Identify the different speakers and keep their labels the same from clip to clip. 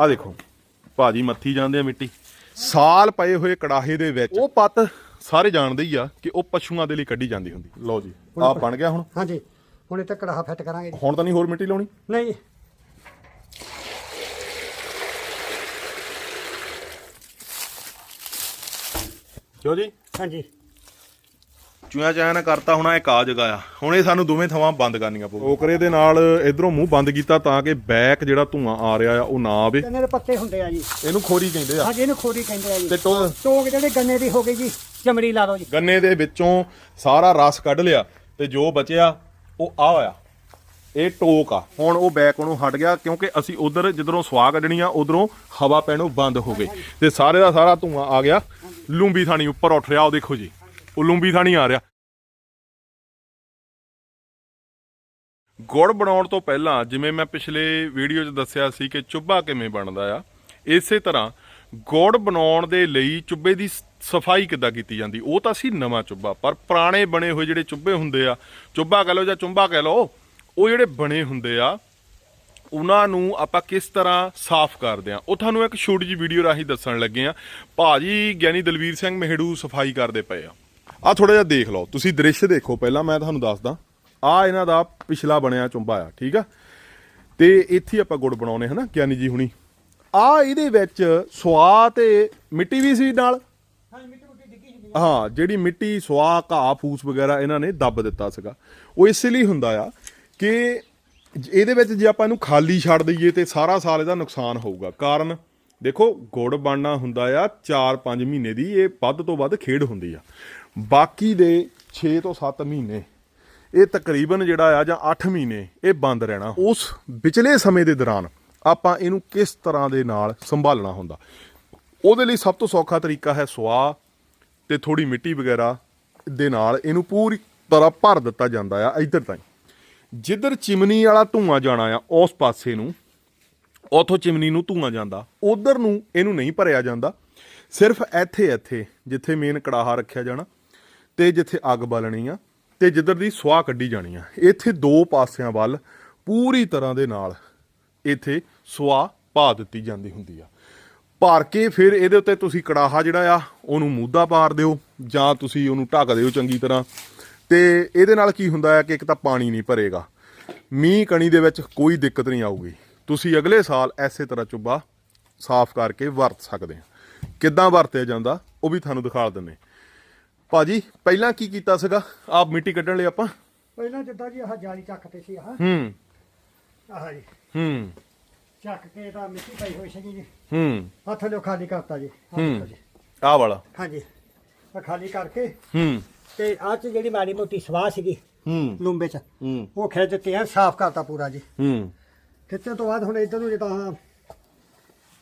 Speaker 1: ਆ ਦੇਖੋ ਭਾਜੀ ਮੱਥੀ ਜਾਂਦੇ ਆ ਮਿੱਟੀ। ਸਾਲ ਪਏ ਹੋਏ ਕੜਾਹੇ ਦੇ ਵਿੱਚ ਉਹ ਪੱਤ। ਸਾਰੇ ਜਾਣਦੇ ਹੀ ਆ ਕਿ ਉਹ ਪਸ਼ੂਆਂ ਦੇ ਲਈ ਕੱਢੀ ਜਾਂਦੀ ਹੁੰਦੀ। ਲਓ ਜੀ ਆ ਬਣ ਗਿਆ ਹੁਣ।
Speaker 2: ਹਾਂਜੀ ਹੁਣ ਇਹ ਤੇ ਕੜਾਹਾ ਫਿੱਟ ਕਰਾਂਗੇ ਜੀ।
Speaker 1: ਹੁਣ ਤਾਂ ਨਹੀਂ ਹੋਰ ਮਿੱਟੀ ਲਾਉਣੀ?
Speaker 2: ਨਹੀਂ।
Speaker 1: ਕਿਉਂ ਜੀ?
Speaker 2: ਹਾਂਜੀ।
Speaker 1: ਚੂਆ ਚਾਇਆ ਨਾ ਕਰਤਾ ਹੁਣ ਇਹ ਕਾ ਜਗਾਇਆ ਹੁਣ ਇਹ ਸਾਨੂੰ ਦੋਵੇਂ ਥਾਵਾਂ ਬੰਦ ਕਰਨੀਆਂ ਪਊ ਟੋਕਰੇ ਦੇ ਨਾਲ ਇਧਰੋਂ ਮੂੰਹ ਬੰਦ ਕੀਤਾ ਤਾਂ ਕਿ ਬੈਕ ਜਿਹੜਾ ਧੂਆਂ ਆ ਰਿਹਾ ਆ ਉਹ ਨਾ ਆਵੇ।
Speaker 2: ਗੰਨੇ ਦੇ ਪੱਤੇ ਹੁੰਦੇ ਆ ਜੀ।
Speaker 1: ਇਹਨੂੰ ਖੋਰੀ ਕਹਿੰਦੇ ਆ।
Speaker 2: ਹਾਂਜੀ ਇਹਨੂੰ ਖੋਰੀ ਕਹਿੰਦੇ ਆ ਜੀ।
Speaker 1: ਤੇ ਟੋ-
Speaker 2: ਟੋਕ ਜਿਹੜੇ ਗੰਨੇ ਦੀ ਹੋ ਗਈ ਜੀ ਚਮੜੀ ਲਾ ਦਿਓ ਜੀ।
Speaker 1: ਗੰਨੇ ਦੇ ਵਿੱਚੋਂ ਸਾਰਾ ਰਸ ਕੱਢ ਲਿਆ ਤੇ ਜੋ ਬਚਿਆ ਉਹ ਆ ਹੋਇਆ। ਇਹ ਟੋਕ ਆ। ਹੁਣ ਉਹ ਬੈਕ ਨੂੰ ਹਟ ਗਿਆ ਕਿਉਂਕਿ ਅਸੀਂ ਉਧਰ ਜਿੱਧਰੋਂ ਸਵਾਹ ਕੱਢਣੀ ਆ ਉਧਰੋਂ ਹਵਾ ਪੈਣੋਂ ਬੰਦ ਹੋ ਗਈ। ਤੇ ਸਾਰੇ ਦਾ ਸਾਰਾ ਧੂਆਂ ਆ ਗਿਆ। ਲੂੰਬੀ ਥਾਣੀ ਉੱਪਰ ਉੱਠ ਰਿਹਾ ਉਹ ਦੇਖੋ ਜੀ। ਉਹ ਲੂੰਬੀ ਥਾਣੀ ਆ ਰਿਹਾ। ਗੁੜ ਬਣਾਉਣ ਤੋਂ ਪਹਿਲਾਂ ਜਿਵੇਂ ਮੈਂ ਪਿਛਲੇ ਵੀਡੀਓ 'ਚ ਦੱਸਿਆ ਸੀ ਕਿ ਚੁੱਭਾ ਕਿਵੇਂ ਬਣਦਾ ਆ, ਇਸੇ ਤਰ੍ਹਾਂ ਗੁੜ ਬਣਾਉਣ ਦੇ ਲਈ ਚੁੱਭੇ ਦੀ ਸਫ਼ਾਈ ਕਿੱਦਾਂ ਕੀਤੀ ਜਾਂਦੀ? ਉਹ ਤਾਂ ਸੀ ਨਵਾਂ ਚੁੱਭਾ, ਪਰ ਪੁਰਾਣੇ ਬਣੇ ਹੋਏ ਜਿਹੜੇ ਚੁੱਭੇ ਹੁੰਦੇ ਆ, ਚੁੱਭਾ ਕਹ ਲਓ ਜਾਂ ਚੁੰਬਾ ਕਹ ਲਓ, ਉਹ ਜਿਹੜੇ ਬਣੇ ਹੁੰਦੇ ਆ, ਉਹਨਾਂ ਨੂੰ ਆਪਾਂ ਕਿਸ ਤਰ੍ਹਾਂ ਸਾਫ਼ ਕਰਦੇ ਆ? ਉਹ ਤੁਹਾਨੂੰ ਇੱਕ ਛੋਟੀ ਜਿਹੀ ਵੀਡੀਓ ਰਾਹੀਂ ਦੱਸਣ ਲੱਗੇ ਆ। ਭਾਜੀ ਗਿਆਨੀ ਦਲਵੀਰ ਸਿੰਘ ਮਹਿੜੂ ਸਫ਼ਾਈ ਕਰਦੇ ਪਏ ਆ। ਆ ਥੋੜਾ ਜਿਹਾ ਦੇਖ ਲਓ, ਤੁਸੀਂ ਦ੍ਰਿਸ਼ ਦੇਖੋ ਪਹਿਲਾਂ, ਮੈਂ ਤੁਹਾਨੂੰ ਦੱਸਦਾ। ਆ ਇਹਨਾਂ ਦਾ ਪਿਛਲਾ ਬਣਿਆ ਚੁੰਬਾ ਆ, ਠੀਕ ਆ? ਤੇ ਇੱਥੇ ਆਪਾਂ ਗੁੜ ਬਣਾਉਨੇ ਹਨਾ ਗਿਆਨੀ ਜੀ ਹੁਣੀ। ਆ ਇਹਦੇ ਵਿੱਚ ਸਵਾਹ ਤੇ ਮਿੱਟੀ ਵੀ ਸੀ ਨਾਲ? ਹਾਂ, ਜਿਹੜੀ ਮਿੱਟੀ ਸਵਾਹ ਘਾਹ, ਫੂਸ ਵਗੈਰਾ ਇਹਨਾਂ ਨੇ ਦੱਬ ਦਿੱਤਾ ਸੀਗਾ। ਉਹ ਇਸ ਲਈ ਹੁੰਦਾ ਆ ਕਿ ਇਹਦੇ ਵਿੱਚ ਜੇ ਆਪਾਂ ਇਹਨੂੰ ਖਾਲੀ ਛੱਡ ਦਈਏ ਤੇ ਸਾਰਾ ਸਾਲ ਇਹਦਾ ਨੁਕਸਾਨ ਹੋਊਗਾ। ਕਾਰਨ, ਦੇਖੋ, ਗੁੜ ਬਣਨਾ ਹੁੰਦਾ ਆ 4-5 ਮਹੀਨੇ ਦੀ, ਇਹ ਵੱਧ ਤੋਂ ਵੱਧ ਖੇਡ ਹੁੰਦੀ ਆ। ਬਾਕੀ ਦੇ 6 ਤੋਂ 7 ਮਹੀਨੇ, ਇਹ ਤਕਰੀਬਨ ਜਿਹੜਾ ਆ ਜਾਂ 8 ਮਹੀਨੇ, ਇਹ ਬੰਦ ਰਹਿਣਾ। ਉਸ ਵਿਚਲੇ ਸਮੇਂ ਦੇ ਦੌਰਾਨ ਆਪਾਂ ਇਹਨੂੰ ਕਿਸ ਤਰ੍ਹਾਂ ਦੇ ਨਾਲ ਸੰਭਾਲਣਾ ਹੁੰਦਾ? ਉਹਦੇ ਲਈ ਸਭ ਤੋਂ ਸੌਖਾ ਤਰੀਕਾ ਹੈ ਸਵਾਹ ਤੇ ਥੋੜੀ ਮਿੱਟੀ ਵਗੈਰਾ ਦੇ ਨਾਲ ਇਹਨੂੰ ਪੂਰੀ ਤਰ੍ਹਾਂ ਭਰ ਦਿੱਤਾ ਜਾਂਦਾ ਆ ਇੱਧਰ ਤਾਈਂ। ਜਿੱਧਰ ਚਿਮਨੀ ਵਾਲਾ ਧੂਆਂ ਜਾਣਾ ਆ, ਉਸ ਪਾਸੇ ਨੂੰ, ਉਥੋਂ ਚਿਮਨੀ ਨੂੰ ਧੂਆਂ ਜਾਂਦਾ, ਉਧਰ ਨੂੰ ਇਹਨੂੰ ਨਹੀਂ ਭਰਿਆ ਜਾਂਦਾ। ਸਿਰਫ ਇੱਥੇ ਇੱਥੇ ਜਿੱਥੇ ਮੇਨ ਕੜਾਹਾ ਰੱਖਿਆ ਜਾਣਾ ਤੇ ਜਿੱਥੇ ਅੱਗ ਬਾਲਣੀ ਆ ਤੇ ਜਿੱਧਰ ਦੀ ਸੁਆਹ ਕੱਢੀ ਜਾਣੀ ਆ, ਇੱਥੇ ਦੋ ਪਾਸਿਆਂ ਵੱਲ ਪੂਰੀ ਤਰ੍ਹਾਂ ਦੇ ਨਾਲ ਇੱਥੇ ਸੁਆਹ ਪਾ ਦਿੱਤੀ ਜਾਂਦੀ ਹੁੰਦੀ ਆ। ਭਰ ਕੇ ਫਿਰ ਇਹਦੇ ਉੱਤੇ ਤੁਸੀਂ ਕੜਾਹਾ ਜਿਹੜਾ ਆ, ਉਹਨੂੰ ਮੂਧਾ ਪਾਰ ਦਿਓ ਜਾਂ ਤੁਸੀਂ ਉਹਨੂੰ ਢੱਕ ਦਿਓ ਚੰਗੀ ਤਰ੍ਹਾਂ। ਤੇ ਇਹਦੇ ਨਾਲ ਕੀ ਹੁੰਦਾ ਹੈ ਕਿ ਇੱਕ ਤਾਂ ਪਾਣੀ ਨਹੀਂ ਭਰੇਗਾ। ਮੀਂਹ ਕਣੀ ਦੇ ਵਿੱਚ ਕੋਈ ਦਿੱਕਤ ਨਹੀਂ ਆਊਗੀ। ਤੁਸੀਂ ਅਗਲੇ ਸਾਲ ਐਸੇ ਤਰ੍ਹਾਂ ਚੁੱਬਾ ਸਾਫ਼ ਕਰਕੇ ਵਰਤ ਸਕਦੇ ਆ। ਕਿੱਦਾਂ ਵਰਤਿਆ ਜਾਂਦਾ, ਉਹ ਵੀ ਤੁਹਾਨੂੰ ਦਿਖਾ ਦਿੰਨੇ ਭਾਜੀ ਪਹਿਲਾਂ ਕੀ ਕੀਤਾ ਸੀਗਾ? ਆਪ ਮਿੱਟੀ ਕੱਢਣ ਲਈ ਆਪਾਂ?
Speaker 2: ਪਹਿਲਾਂ ਜਿੱਦਾਂ ਜੀ ਆਹ ਜਾਲੀ ਚੱਕ ਤੇ ਸੀ ਆਹ।
Speaker 1: ਹੂੰ।
Speaker 2: ਆਹ ਜੀ।
Speaker 1: ਹੂੰ।
Speaker 2: ਚੱਕ ਕੇ ਤਾਂ ਮਿੱਟੀ ਪਈ ਹੋਈ ਸੀਗੀ ਜੀ।
Speaker 1: ਹੂੰ।
Speaker 2: ਹੱਥ ਲਿਓ ਖਾਲੀ ਕਰਤਾ ਜੀ। ਆਹ
Speaker 1: ਹੂੰ।
Speaker 2: ਦੇਖੋ ਜੀ।
Speaker 1: ਆਹ ਵਾਲਾ।
Speaker 2: ਹਾਂਜੀ। ਆਹ ਖਾਲੀ ਕਰਕੇ
Speaker 1: ਹੂੰ।
Speaker 2: ਤੇ ਆਹ ਚ ਜਿਹੜੀ ਮਾੜੀ ਮੋਟੀ ਸਵਾਹ ਸੀਗੀ
Speaker 1: ਹੂੰ।
Speaker 2: ਲੂੰਬੇ ਚ
Speaker 1: ਹੂੰ।
Speaker 2: ਉਹ ਖਿੱਚ ਦਿੱਤੀ ਐ ਸਾਫ਼ ਕਰਤਾ ਪੂਰਾ ਜੀ।
Speaker 1: ਹੂੰ।
Speaker 2: ਖਿੱਚਣ ਤੋਂ ਬਾਅਦ ਹੁਣ ਇਧਰ ਨੂੰ ਜਿੱਦਾਂ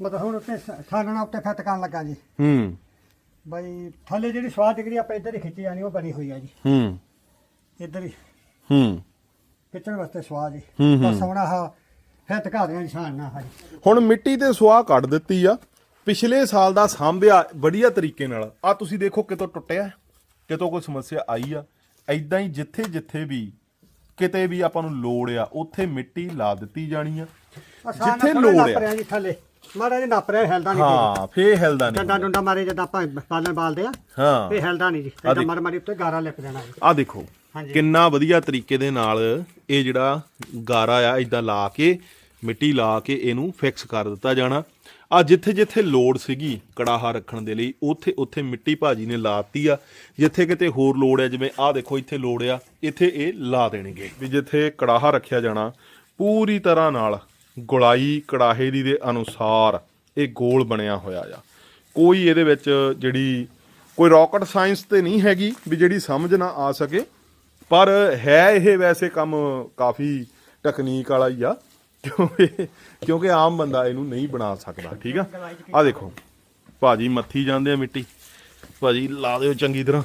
Speaker 2: ਮਤਲਬ ਹੁਣ ਉੱਤੇ ਸਾਨਣਾ ਉੱਤੇ ਫਿੱਟ ਕਰਨ ਲੱਗਾ ਜੀ।
Speaker 1: ਹੂੰ।
Speaker 2: ਬਈ ਥੱਲੇ ਜਿਹੜੀ ਸਵਾਹ ਡਿਗਰੀ ਆਪਾਂ ਇੱਧਰ ਹੀ ਖਿੱਚੀ ਜਾਣੀ ਉਹ ਬਣੀ ਹੋਈ ਆ ਜੀ।
Speaker 1: ਹੂੰ।
Speaker 2: ਇੱਧਰ ਹੀ।
Speaker 1: ਹੂੰ।
Speaker 2: ਖਿੱਚਣ ਵਾਸਤੇ ਸਵਾਹ ਜੀ।
Speaker 1: ਹੂੰ, ਹੂੰ।
Speaker 2: ਬਸ ਹੁਣ ਆਹ ਫਿੱਟ ਕਰ ਰਿਹਾ ਨਿਸ਼ਾਨ ਨਾ ਹਾਂਜੀ।
Speaker 1: ਹੁਣ ਮਿੱਟੀ ਤੇ ਸੁਆਹ ਕੱਢ ਦਿੱਤੀ ਆ। ਪਿਛਲੇ ਸਾਲ ਦਾ ਸਾਂਭਿਆ ਵਧੀਆ ਤਰੀਕੇ ਨਾਲ। ਆ ਤੁਸੀਂ ਦੇਖੋ ਕਿਤੋਂ ਟੁੱਟਿਆ ਕਿਤੋਂ ਕੋਈ ਸਮੱਸਿਆ ਆਈ ਆ। ਐਦਾਂ ਹੀ ਜਿੱਥੇ ਜਿੱਥੇ ਵੀ ਕਿਤੇ ਵੀ ਆਪਾਂ ਨੂੰ ਲੋੜ ਆ ਉੱਥੇ ਮਿੱਟੀ ਲਾ ਦਿੱਤੀ ਜਾਣੀ ਆ। ਜਿੱਥੇ ਲੋੜ ਆ।
Speaker 2: ਜੀ ਥੱਲੇ। ਮਾੜਾ ਜੀ ਨੱਪ ਰਿਹਾ ਹਿਲਦਾ ਨਹੀਂ
Speaker 1: ਹਾਂ ਫੇਰ ਹਿਲਦਾ
Speaker 2: ਡੰਡਾ
Speaker 1: ਨਹੀਂ
Speaker 2: ਡੁੰਡਾ ਮਾਰੇ ਜਦ ਆਪਾਂ ਪਾਲਣ ਬਾਲਦੇ ਆ
Speaker 1: ਹਾਂ।
Speaker 2: ਇਹ ਹਿਲਦਾ ਨਹੀਂ ਜੀ। ਇਹਦਾ। ਮਰ ਮਰੀ ਉੱਤੇ ਗਾਰਾ ਲਿਪ ਜਾਣਾ ਜੀ।
Speaker 1: ਆ ਦੇਖੋ। ਕਿੰਨਾ ਵਧੀਆ ਤਰੀਕੇ ਦੇ ਨਾਲ ਇਹ ਜਿਹੜਾ ਗਾਰਾ ਆ ਇਦਾਂ ਲਾ ਕੇ ਮਿੱਟੀ ਲਾ ਕੇ ਇਹਨੂੰ ਫਿਕਸ ਕਰ ਦਿੱਤਾ ਜਾਣਾ। ਆ ਜਿੱਥੇ ਜਿੱਥੇ ਲੋੜ ਸੀਗੀ ਕੜਾਹਾ ਰੱਖਣ ਦੇ ਲਈ ਉੱਥੇ ਉੱਥੇ ਮਿੱਟੀ ਭਾਜੀ ਨੇ ਲਾਤੀ ਆ। ਜਿੱਥੇ ਕਿਤੇ ਹੋਰ ਲੋੜ ਹੈ ਜਿਵੇਂ ਆ ਦੇਖੋ ਇੱਥੇ ਲੋੜ ਆ ਇੱਥੇ ਇਹ ਲਾ ਦੇਣਗੇ। ਵੀ ਜਿੱਥੇ ਕੜਾਹਾ ਰੱਖਿਆ ਜਾਣਾ ਪੂਰੀ ਤਰ੍ਹਾਂ ਨਾਲ ਗੁਲਾਈ ਕੜਾਹੇ ਦੀ ਦੇ ਅਨੁਸਾਰ ਇਹ ਗੋਲ ਬਣਿਆ ਹੋਇਆ ਆ। ਕੋਈ ਇਹਦੇ ਵਿੱਚ ਜਿਹੜੀ ਕੋਈ ਰਾਕਟ ਸਾਇੰਸ ਤੇ ਨਹੀਂ ਹੈਗੀ ਵੀ ਜਿਹੜੀ ਸਮਝ ਨਾ ਆ ਸਕੇ, ਪਰ ਹੈ ਇਹ ਵੈਸੇ ਕੰਮ ਕਾਫੀ ਟੈਕਨੀਕ ਵਾਲਾ ਹੀ ਆ, ਕਿਉਂਕਿ ਕਿਉਂਕਿ ਆਮ ਬੰਦਾ ਇਹਨੂੰ ਨਹੀਂ ਬਣਾ ਸਕਦਾ, ਠੀਕ ਆ? ਆ ਦੇਖੋ, ਭਾਜੀ ਮੱਥੀ ਜਾਂਦੇ ਆ ਮਿੱਟੀ, ਭਾਜੀ ਲਾ ਦਿਓ ਚੰਗੀ ਤਰ੍ਹਾਂ।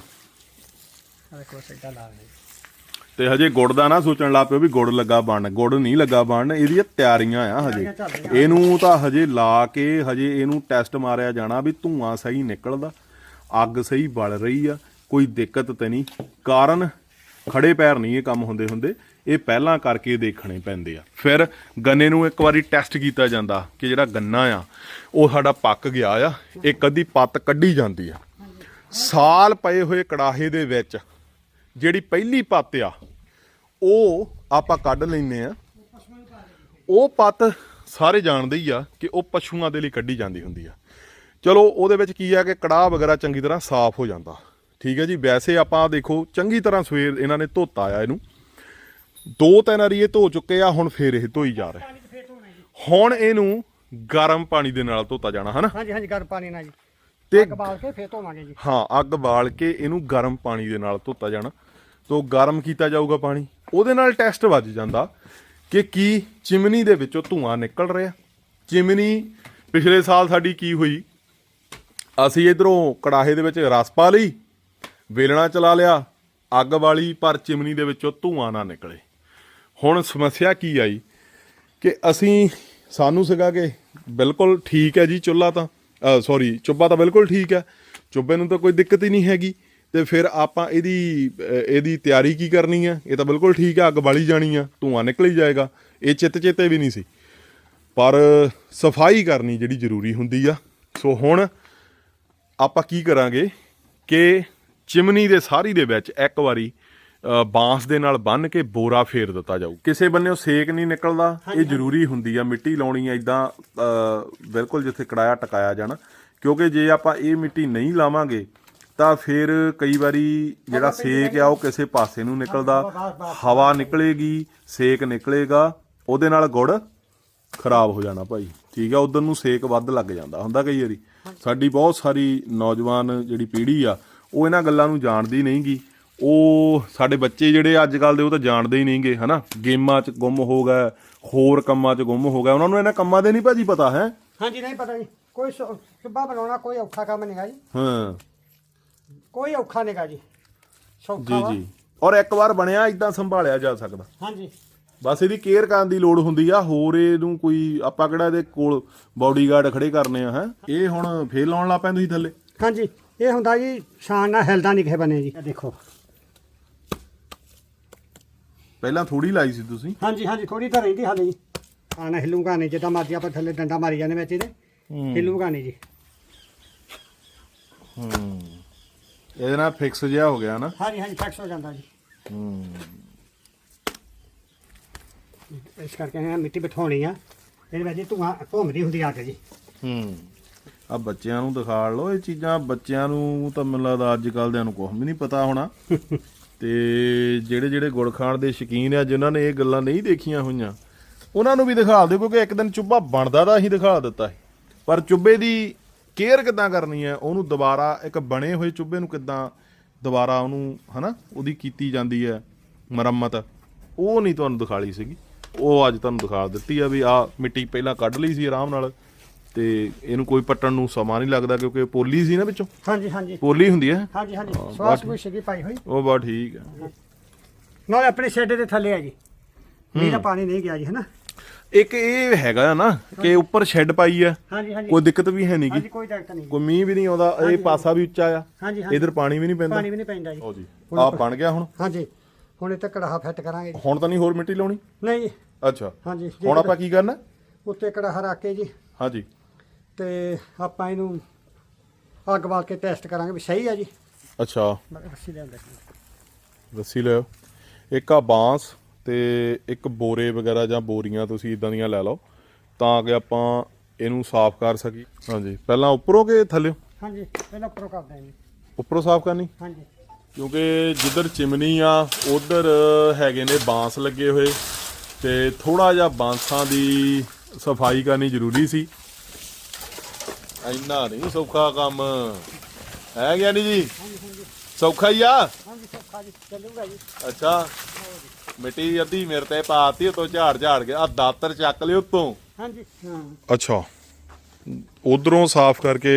Speaker 2: ਆਹ ਦੇਖੋ, ਸਿੱਧਾ ਲਾ ਦੇ
Speaker 1: ਤੇ ਹਜੇ ਗੁੜ ਦਾ ਨਾ ਸੋਚਣ ਲੱਗ ਪਿਓ ਵੀ ਗੁੜ ਲੱਗਾ ਬਣ ਗੁੜ ਨਹੀਂ ਲੱਗਾ ਬਣ ਇਹਦੀਆਂ ਤਿਆਰੀਆਂ ਆ ਹਜੇ। ਇਹਨੂੰ ਤਾਂ ਹਜੇ ਲਾ ਕੇ ਹਜੇ ਇਹਨੂੰ ਟੈਸਟ ਮਾਰਿਆ ਜਾਣਾ ਵੀ ਧੂਆਂ ਸਹੀ ਨਿਕਲਦਾ ਅੱਗ ਸਹੀ ਬਲ ਰਹੀ ਆ ਕੋਈ ਦਿੱਕਤ ਤੇ ਨਹੀਂ। ਕਾਰਨ ਖੜੇ ਪੈਰ ਨਹੀਂ ਇਹ ਕੰਮ ਹੁੰਦੇ ਹੁੰਦੇ ਇਹ ਪਹਿਲਾਂ ਕਰਕੇ ਦੇਖਣੇ ਪੈਂਦੇ ਆ। ਫਿਰ ਗੰਨੇ ਨੂੰ ਇੱਕ ਵਾਰੀ ਟੈਸਟ ਕੀਤਾ ਜਾਂਦਾ ਕਿ ਜਿਹੜਾ ਗੰਨਾ ਆ ਉਹ ਸਾਡਾ ਪੱਕ ਗਿਆ ਆ ਇੱਕ ਅੱਧੀ ਪੱਤ ਕੱਢੀ ਜਾਂਦੀ ਆ। ਸਾਲ ਪਏ ਹੋਏ ਕੜਾਹੇ ਦੇ ਵਿੱਚ ਜਿਹੜੀ ਪਹਿਲੀ ਪੱਤ ਆ ਉਹ ਆਪਾਂ ਕੱਢ ਲੈਨੇ ਆ ਉਹ ਪੱਤ ਸਾਰੇ ਜਾਣਦੇ ਹੀ ਆ ਕਿ ਉਹ ਪਸ਼ੂਆਂ ਦੇ ਲਈ ਕੱਢੀ ਜਾਂਦੀ ਹੁੰਦੀ ਆ। ਚਲੋ ਉਹਦੇ ਵਿੱਚ ਕੀ ਆ ਕਿ ਕੜਾਹ ਵਗੈਰਾ ਚੰਗੀ ਤਰ੍ਹਾਂ ਸਾਫ਼ ਹੋ ਜਾਂਦਾ। ਠੀਕ ਹੈ ਜੀ ਵੈਸੇ ਆਪਾਂ ਦੇਖੋ ਚੰਗੀ ਤਰ੍ਹਾਂ ਸਵੇਰ ਇਹਨਾਂ ਨੇ ਧੋਤਾ ਆ ਇਹਨੂੰ। ਦੋ ਤਿੰਨ ਵਾਰੀ ਇਹ ਧੋ ਚੁੱਕੇ ਆ ਹੁਣ ਫੇਰ ਇਹ ਧੋਈ ਜਾ ਰਹੇ। ਹੁਣ ਇਹਨੂੰ ਗਰਮ ਪਾਣੀ ਦੇ ਨਾਲ ਧੋਤਾ ਜਾਣਾ ਹਨਾ?
Speaker 2: ਹਾਂਜੀ ਹਾਂਜੀ ਗਰਮ ਪਾਣੀ ਨਾਲ ਜੀ।
Speaker 1: ਤੇ
Speaker 2: ਅੱਗ ਬਾਲ ਕੇ ਫੇਰ ਧੋਵਾਂਗੇ ਜੀ।
Speaker 1: ਹਾਂ ਅੱਗ ਬਾਲ ਕੇ ਇਹਨੂੰ ਗਰਮ ਪਾਣੀ ਦੇ ਨਾਲ ਧੋਤਾ ਜਾਣਾ। ਤੋਂ ਗਰਮ ਕੀਤਾ ਜਾਊਗਾ ਪਾਣੀ। ਉਹਦੇ ਨਾਲ ਟੈਸਟ ਵੱਜ ਜਾਂਦਾ ਕਿ ਕੀ ਚਿਮਨੀ ਦੇ ਵਿੱਚੋਂ ਧੂਆਂ ਨਿਕਲ ਰਿਹਾ। ਚਿਮਨੀ ਪਿਛਲੇ ਸਾਲ ਸਾਡੀ ਕੀ ਹੋਈ? ਅਸੀਂ ਇਧਰੋਂ ਕੜਾਹੇ ਦੇ ਵਿੱਚ ਰਸ ਪਾ ਲਈ, ਵੇਲਣਾ ਚਲਾ ਲਿਆ, ਅੱਗ ਵਾਲੀ, ਪਰ ਚਿਮਨੀ ਦੇ ਵਿੱਚੋਂ ਧੂਆਂ ਨਾ ਨਿਕਲੇ। ਹੁਣ ਸਮੱਸਿਆ ਕੀ ਆਈ ਕਿ ਅਸੀਂ, ਸਾਨੂੰ ਸੀਗਾ ਕਿ ਬਿਲਕੁਲ ਠੀਕ ਹੈ ਜੀ ਚੁੱਲ੍ਹਾ ਤਾਂ ਸੌਰੀ ਚੁੱਬਾ ਤਾਂ ਬਿਲਕੁਲ ਠੀਕ ਹੈ। ਚੁੱਬੇ ਨੂੰ ਤਾਂ ਕੋਈ ਦਿੱਕਤ ਹੀ ਨਹੀਂ ਹੈਗੀ। ਤੇ ਫਿਰ ਆਪਾਂ ਇਹਦੀ ਇਹਦੀ ਤਿਆਰੀ ਕੀ ਕਰਨੀ ਹੈ ਇਹ ਤਾਂ ਬਿਲਕੁਲ ਠੀਕ ਹੈ ਅੱਗ ਬਾਲੀ ਜਾਣੀ ਆ ਧੂਆਂ ਨਿਕਲ ਹੀ ਜਾਏਗਾ। ਇਹ ਚਿੱਤ ਚੇਤੇ ਵੀ ਨਹੀਂ ਸੀ। ਪਰ ਸਫ਼ਾਈ ਕਰਨੀ ਜਿਹੜੀ ਜ਼ਰੂਰੀ ਹੁੰਦੀ ਆ। ਸੋ ਹੁਣ ਆਪਾਂ ਕੀ ਕਰਾਂਗੇ ਕਿ ਚਿਮਨੀ ਦੇ ਸਾਰੀ ਦੇ ਵਿੱਚ ਇੱਕ ਵਾਰੀ ਬਾਂਸ ਦੇ ਨਾਲ ਬੰਨ ਕੇ ਬੋਰਾ ਫੇਰ ਦਿੱਤਾ ਜਾਊ। ਕਿਸੇ ਬੰਨੇੋਂ ਸੇਕ ਨਹੀਂ ਨਿਕਲਦਾ। ਇਹ ਜ਼ਰੂਰੀ ਹੁੰਦੀ ਆ ਮਿੱਟੀ ਲਾਉਣੀ ਆ ਇਦਾਂ ਬਿਲਕੁਲ ਜਿੱਥੇ ਕੜਾਇਆ ਟਕਾਇਆ ਜਾਣਾ। ਕਿਉਂਕਿ ਜੇ ਆਪਾਂ ਇਹ ਮਿੱਟੀ ਨਹੀਂ ਲਾਵਾਂਗੇ ਤਾਂ ਫਿਰ ਕਈ ਵਾਰੀ ਜਿਹੜਾ ਸੇਕ ਆ ਉਹ ਕਿਸੇ ਪਾਸੇ ਨੂੰ ਨਿਕਲਦਾ। ਹਵਾ ਨਿਕਲੇਗੀ ਸੇਕ ਨਿਕਲੇਗਾ ਉਹਦੇ ਨਾਲ ਗੁੜ ਖਰਾਬ ਹੋ ਜਾਣਾ ਭਾਈ। ਠੀਕ ਆ ਉਧਰ ਨੂੰ ਸੇਕ ਵੱਧ ਲੱਗ ਜਾਂਦਾ ਹੁੰਦਾ ਕਈ ਵਾਰੀ। ਸਾਡੀ ਬਹੁਤ ਸਾਰੀ ਨੌਜਵਾਨ ਜਿਹੜੀ ਪੀੜ੍ਹੀ ਆ ਉਹ ਇਹਨਾਂ ਗੱਲਾਂ ਨੂੰ ਜਾਣਦੀ ਨਹੀਂਗੀ। ਉਹ ਸਾਡੇ ਬੱਚੇ ਜਿਹੜੇ ਅੱਜ ਕੱਲ ਦੇ ਉਹ ਤਾਂ ਜਾਣਦੇ ਹੀ ਨਹੀਂਗੇ ਹਨਾ? ਗੇਮਾਂ 'ਚ ਗੁੰਮ ਹੋ ਗਏ ਹੋਰ ਕੰਮਾਂ 'ਚ ਗੁੰਮ ਹੋ ਗਏ। ਉਹਨਾਂ ਨੂੰ ਇਹਨਾਂ ਕੰਮਾਂ ਦੇ ਨਹੀਂ ਭਾਜੀ ਪਤਾ ਹੈ?
Speaker 2: ਹਾਂਜੀ ਨਹੀਂ ਪਤਾ ਜੀ। ਕੋਈ ਸੁਬਾ ਬਣਾਉਣਾ ਕੋਈ ਔਖਾ ਕੰਮ ਨਹੀਂਗਾ ਜੀ।
Speaker 1: ਹਾਂ।
Speaker 2: ਕੋਈ ਔਖਾ ਨਹੀਂਗਾ ਜੀ। ਸੌਖਾ
Speaker 1: ਜੀ
Speaker 2: ਵਾ।
Speaker 1: ਜੀ। ਔਰ ਇੱਕ ਵਾਰ ਬਣਿਆ ਇਦਾਂ ਸੰਭਾਲਿਆ ਜਾ ਸਕਦਾ।
Speaker 2: ਹਾਂਜੀ।
Speaker 1: ਬਸ ਇਹਦੀ ਕੇਅਰ ਕਰਨ ਦੀ ਲੋੜ ਹੁੰਦੀ ਆ ਹੋਰ ਇਹਨੂੰ ਕੋਈ ਆਪਾਂ ਕਿਹੜਾ ਇਹਦੇ ਕੋਲ ਬਾਡੀਗਾਰਡ ਖੜੇ ਕਰਨੇ ਆ ਹੈ? ਇਹ ਹੁਣ ਫੇਰ ਲਾਉਣ ਲੱਗ ਪੈਂਦੇ ਸੀ ਥੱਲੇ।
Speaker 2: ਹਾਂਜੀ ਇਹ ਹੁੰਦਾ ਜੀ ਸ਼ਾਨ ਨਾਲ ਹਿਲਦਾ ਨਹੀਂ ਕਿਸੇ ਬੰਨੇ ਜੀ। ਇਹ ਦੇਖੋ।
Speaker 1: ਪਹਿਲਾਂ ਥੋੜੀ ਲਾਈ ਸੀ ਤੁਸੀਂ।
Speaker 2: ਹਾਂਜੀ ਹਾਂਜੀ ਥੋੜੀ ਤਾਂ ਰਹਿੰਦੀ ਹਾਲੇ ਜੀ। ਆਣਾ ਹਿੱਲੂਗਾ ਨਹੀਂ ਜਿੱਦਾਂ ਮਰਜ਼ੀ ਆਪਾਂ ਥੱਲੇ ਡੰਡਾ ਮਾਰੀ ਜਾਂਦੇ ਵਿੱਚ ਇਹਦੇ। ਹਿੱਲੂਗਾ ਨਹੀਂ ਜੀ।
Speaker 1: ਇਹਦੇ ਨਾਲ ਫਿਕਸ ਜਿਹਾ ਹੋ ਗਿਆ ਨਾ।
Speaker 2: ਹਾਂਜੀ ਹਾਂਜੀ ਫਿਕਸ ਹੋ ਜਾਂਦਾ ਜੀ। ਇਸ ਕਰਕੇ ਇਹ ਮਿੱਟੀ ਬਿਠਾਉਣੀ ਆ। ਇਹਦੇ ਵਿੱਚ ਜੀ ਧੂਆਂ ਘੁੰਮਦੀ ਹੁੰਦੀ ਆ ਕੇ ਜੀ।
Speaker 1: ਹੂੰ। ਆ ਬੱਚਿਆਂ ਨੂੰ ਦਿਖਾ ਲਓ ਇਹ ਚੀਜ਼ਾਂ ਬੱਚਿਆਂ ਨੂੰ ਤਾਂ ਮੈਨੂੰ ਲੱਗਦਾ ਅੱਜ ਕੱਲ ਦਿਆਂ ਨੂੰ ਕੁਝ ਵੀ ਨਹੀਂ ਪਤਾ ਹੋਣਾ। ਤੇ ਜਿਹੜੇ ਜਿਹੜੇ ਗੁੜ ਖਾਣ ਦੇ ਸ਼ੌਕੀਨ ਆ ਜਿਨ੍ਹਾਂ ਨੇ ਇਹ ਗੱਲਾਂ ਨਹੀਂ ਦੇਖੀਆਂ ਹੋਈਆਂ। ਉਹਨਾਂ ਨੂੰ ਵੀ ਦਿਖਾ ਦਿਓ ਕਿਉਂਕਿ ਇੱਕ ਦਿਨ ਚੁੱਬਾ ਬਣਦਾ ਤਾਂ ਅਸੀਂ ਦਿਖਾ ਦਿੱਤਾ ਸੀ। ਪਰ ਚੁੱਬੇ ਦੀ ਕੇਅਰ ਕਿੱਦਾਂ ਕਰਨੀ ਹੈ? ਉਹਨੂੰ ਦੁਬਾਰਾ ਇੱਕ ਬਣੇ ਹੋਏ ਚੁੱਬੇ ਨੂੰ ਕਿੱਦਾਂ ਦੁਬਾਰਾ ਉਹਨੂੰ ਹਨਾ ਉਹਦੀ ਕੀਤੀ ਜਾਂਦੀ ਹੈ ਮੁਰੰਮਤ। ਉਹ ਨਹੀਂ ਤੁਹਾਨੂੰ ਦਿਖਾਲੀ ਸੀਗੀ। ਉਹ ਅੱਜ ਤੁਹਾਨੂੰ ਦਿਖਾ ਦਿੱਤੀ ਆ ਵੀ ਆ ਮਿੱਟੀ ਪਹਿਲਾਂ ਕੱਢ ਲਈ ਸੀ ਆਰਾਮ ਨਾਲ ਤੇ ਇਹਨੂੰ ਕੋਈ ਪੱਟਣ ਨੂੰ ਸਮਾਂ ਨਹੀਂ ਲੱਗਦਾ ਕਿਉਂਕਿ ਪੋਲੀ ਸੀ ਨਾ ਵਿੱਚੋਂ।
Speaker 2: ਹਾਂਜੀ ਹਾਂਜੀ।
Speaker 1: ਪੋਲੀ ਹੁੰਦੀ ਹੈ।
Speaker 2: ਹਾਂਜੀ ਹਾਂਜੀ। ਸਵਾਸ ਵੀ ਸੀਗੀ ਪਾਈ ਹੋਈ।
Speaker 1: ਉਹ ਬਾ ਠੀਕ ਹੈ।
Speaker 2: ਨਾਲੇ ਆਪਣੇ ਸ਼ੈੱਡ ਦੇ ਥੱਲੇ ਆ ਜੀ। ਦਾ ਪਾਣੀ ਨਹੀਂ ਗਿਆ ਜੀ ਹਨਾ?
Speaker 1: ਇੱਕ ਇਹ ਹੈਗਾ ਨਾ ਕਿ ਉੱਪਰ ਸ਼ੈੱਡ ਪਾਈ ਆ।
Speaker 2: ਹਾਂਜੀ ਹਾਂਜੀ।
Speaker 1: ਕੋਈ ਦਿੱਕਤ ਵੀ ਹੈ ਨਹੀਂਗੀ
Speaker 2: ਹਾਂਜੀ ਕੋਈ ਦਿੱਕਤ ਨਹੀਂ
Speaker 1: ਕੋਈ ਮੀਂਹ ਵੀ ਨਹੀਂ ਆਉਂਦਾ ਇਹ ਪਾਸਾ ਵੀ ਉੱਚਾ ਆ।
Speaker 2: ਹਾਂਜੀ ਹਾਂਜੀ।
Speaker 1: ਇਧਰ ਪਾਣੀ ਵੀ ਨਹੀਂ ਪੈਂਦਾ।
Speaker 2: ਪਾਣੀ ਵੀ ਨਹੀਂ ਪੈਂਦਾ ਜੀ।
Speaker 1: ਲਓ ਜੀ ਆ ਬਣ ਗਿਆ ਹੁਣ।
Speaker 2: ਹਾਂਜੀ ਹੁਣ ਇੱਥੇ ਕੜਾਹਾ ਫਿੱਟ ਕਰਾਂਗੇ ਜੀ।
Speaker 1: ਹੁਣ ਤਾਂ ਨਹੀਂ ਹੋਰ ਮਿੱਟੀ ਲਾਉਣੀ?
Speaker 2: ਨਹੀਂ। ਜੀ,
Speaker 1: ਅੱਛਾ।
Speaker 2: ਹਾਂਜੀ
Speaker 1: ਹੁਣ ਆਪਾਂ ਕੀ ਕਰਨਾ?
Speaker 2: ਉੱਤੇ ਕੜਾਹਾ ਰੱਖ ਕੇ ਜੀ।
Speaker 1: ਹਾਂਜੀ।
Speaker 2: ਤੇ ਆਪਾਂ ਇਹਨੂੰ ਅੱਗ ਬਾਲ ਕੇ ਟੈਸਟ ਕਰਾਂਗੇ ਵੀ ਸਹੀ ਆ ਜੀ।
Speaker 1: ਅੱਛਾ।
Speaker 2: ਮੈਂ ਰੱਸੀ ਲਿਆਉਂਦਾ ਸੀ।
Speaker 1: ਰੱਸੀ ਲਿਓ ਇੱਕ ਆ ਬਾਂਸ। ਤੇ ਇੱਕ ਬੋਰੇ ਵਗੈਰਾ ਜਾਂ ਬੋਰੀਆਂ ਤੁਸੀਂ ਇਦਾਂ ਦੀਆਂ ਲੈ ਲਓ ਤਾਂ ਕਿ ਆਪਾਂ ਇਹਨੂੰ ਸਾਫ਼ ਕਰ ਸਕੀ ਹਾਂਜੀ। ਪਹਿਲਾਂ ਉੱਪਰੋਂ ਕਿ ਥੱਲੇ
Speaker 2: ਹਾਂਜੀ ਪਹਿਲਾਂ ਉੱਪਰੋਂ ਕਰਦੇ ਹਾਂ ਜੀ।
Speaker 1: ਉੱਪਰੋਂ ਸਾਫ਼ ਕਰਨੀ?
Speaker 2: ਹਾਂਜੀ।
Speaker 1: ਕਿਉਂਕਿ ਜਿੱਧਰ ਚਿਮਨੀ ਆ ਉਧਰ ਹੈਗੇ ਨੇ ਬਾਂਸ ਲੱਗੇ ਹੋਏ ਤੇ ਥੋੜਾ ਜਿਹਾ ਬਾਂਸਾਂ ਦੀ ਸਫ਼ਾਈ ਕਰਨੀ ਜ਼ਰੂਰੀ ਸੀ। ਇੰਨਾ ਨਹੀਂ ਸੌਖਾ ਕੰਮ। ਹੈ ਗਿਆਨੀ ਜੀ? ਸੌਖਾ ਹੀ ਆ?
Speaker 2: ਹਾਂਜੀ ਸੌਖਾ ਜੀ ਚੱਲੂਗਾ ਜੀ।
Speaker 1: ਅੱਛਾ। ਮਿੱਟੀ ਅੱਧੀ ਮੇਰੇ ਤੇ ਪਾਤੀ ਉਤੋਂ ਝਾੜ ਝਾੜ ਕੇ ਆ ਦਾਤਰ ਚੱਕ ਲਿਓ ਉਤੋਂ।
Speaker 2: ਹਾਂਜੀ। ਹਾਂ।
Speaker 1: ਅੱਛਾ। ਉਧਰੋਂ ਸਾਫ਼ ਕਰਕੇ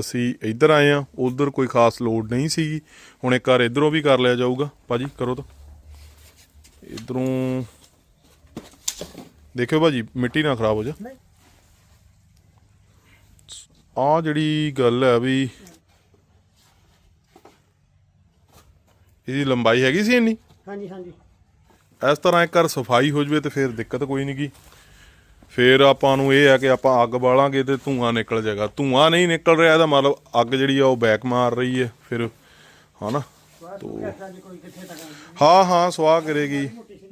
Speaker 1: ਅਸੀਂ ਇੱਧਰ ਆਏ ਆ ਉਧਰ ਕੋਈ ਖਾਸ ਲੋਡ ਨਹੀਂ ਸੀ ਹੁਣ ਇੱਕ ਵਾਰ ਇਧਰੋਂ ਵੀ ਕਰ ਲਿਆ ਜਾਊਗਾ। ਭਾਜੀ ਕਰੋ ਤਾਂ। ਇਧਰੋਂ ਦੇਖਿਓ ਭਾਜੀ ਮਿੱਟੀ ਨਾ ਖਰਾਬ ਹੋ ਜਾ।
Speaker 2: ਨਹੀਂ।
Speaker 1: ਆ ਜਿਹੜੀ ਗੱਲ ਹੈ ਵੀ ਇਹਦੀ ਲੰਬਾਈ ਹੈਗੀ ਸੀ ਇੰਨੀ?
Speaker 2: ਹਾਂਜੀ ਹਾਂਜੀ।
Speaker 1: ਇਸ ਤਰ੍ਹਾਂ ਇੱਕ ਘਰ ਸਫ਼ਾਈ ਹੋ ਜਵੇ ਤੇ ਫਿਰ ਦਿੱਕਤ ਕੋਈ ਨਹੀਂ ਗੀ। ਫਿਰ ਆਪਾਂ ਨੂੰ ਇਹ ਆ ਕਿ ਆਪਾਂ ਅੱਗ ਬਾਲਾਂਗੇ ਤੇ ਧੂਆਂ ਨਿਕਲ ਜਾਏਗਾ। ਧੂਆਂ ਨਹੀਂ ਨਿਕਲ ਰਿਹਾ, ਇਹਦਾ ਮਤਲਬ ਅੱਗ ਜਿਹੜੀ ਆ ਉਹ ਬੈਕ ਮਾਰ ਰਹੀ ਹੈ ਫਿਰ ਹਨਾ? ਹਾਂ ਹਾਂ, ਸਵਾਹ ਕਰੇਗੀ।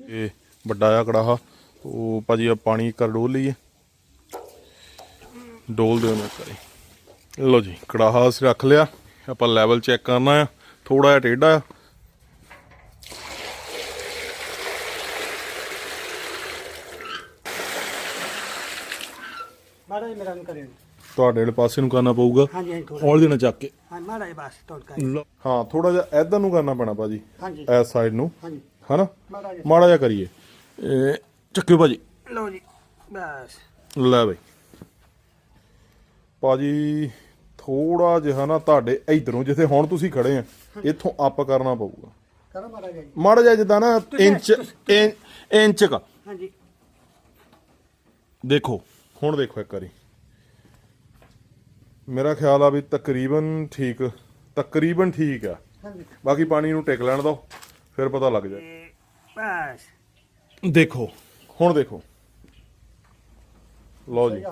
Speaker 1: ਇਹ ਵੱਡਾ ਆ ਕੜਾਹਾ। ਉਹ ਭਾਜੀ ਆ ਪਾਣੀ ਕਰ ਡੋਲ ਲਈਏ। ਡੋਲ ਦਿਓ ਨਾ ਕਰੇ ਲਓ ਜੀ, ਕੜਾਹਾ ਅਸੀਂ ਰੱਖ ਲਿਆ। ਆਪਾਂ ਲੈਵਲ ਚੈੱਕ ਕਰਨਾ ਆ। ਥੋੜਾ ਜਿਹਾ ਟੇਢਾ ਆ।
Speaker 2: ਮਾੜਾ ਜਿਹਾ ਮੇਰਾ ਨੂੰ ਕਰਿਓ।
Speaker 1: ਤੁਹਾਡੇ ਵਾਲੇ ਪਾਸੇ ਨੂੰ ਕਰਨਾ ਪਊਗਾ।
Speaker 2: ਹਾਂਜੀ ਹਾਂਜੀ ਥੋੜਾ
Speaker 1: ਔਲ ਦੇਣਾ ਚੱਕ ਕੇ।
Speaker 2: ਹਾਂ ਮਾੜਾ ਜਿਹਾ ਬਸ ਤੋੜ ਕਰ।
Speaker 1: ਲਓ। ਹਾਂ ਥੋੜਾ ਜਿਹਾ ਇਧਰ ਨੂੰ ਕਰਨਾ ਪੈਣਾ ਭਾਜੀ
Speaker 2: ਹਾਂਜੀ।
Speaker 1: ਇਸ ਸਾਈਡ ਨੂੰ।
Speaker 2: ਹਾਂਜੀ।
Speaker 1: ਹਨਾ?
Speaker 2: ਮਾੜਾ ਜਿਹਾ।
Speaker 1: ਮਾੜਾ ਜਿਹਾ ਕਰੀਏ। ਇਹ ਚੱਕਿਓ ਭਾਜੀ।
Speaker 2: ਲਓ ਜੀ ਬਸ।
Speaker 1: ਲੈ ਬਈ। ਭਾਜੀ ਥੋੜਾ ਜਿਹਾ ਨਾ ਤੁਹਾਡੇ ਇਧਰੋਂ ਜਿੱਥੇ ਹੁਣ ਤੁਸੀਂ ਖੜੇ ਆ ਇੱਥੋਂ ਅਪ ਕਰਨਾ ਪਊਗਾ।
Speaker 2: ਕਰੋ ਮਾੜਾ ਜਿਹਾ ਜੀ।
Speaker 1: ਮਾੜਾ ਜਿਹਾ ਜਿੱਦਾਂ ਨਾ ਇੰਚ ਇੰ- ਇੰਚ ਕ।
Speaker 2: ਹਾਂਜੀ।
Speaker 1: ਦੇਖੋ ਹੁਣ ਦੇਖੋ ਇੱਕ ਵਾਰੀ। ਮੇਰਾ ਖਿਆਲ ਆ ਵੀ ਤਕਰੀਬਨ ਠੀਕ ਤਕਰੀਬਨ ਠੀਕ ਆ। ਬਾਕੀ ਪਾਣੀ ਨੂੰ ਟਿਕ ਲੈਣ ਦਿਓ ਫਿਰ ਪਤਾ ਲੱਗ ਜਾਏ।
Speaker 2: ਤੇ ਬਸ।
Speaker 1: ਦੇਖੋ ਹੁਣ ਦੇਖੋ। ਲਓ ਜੀ।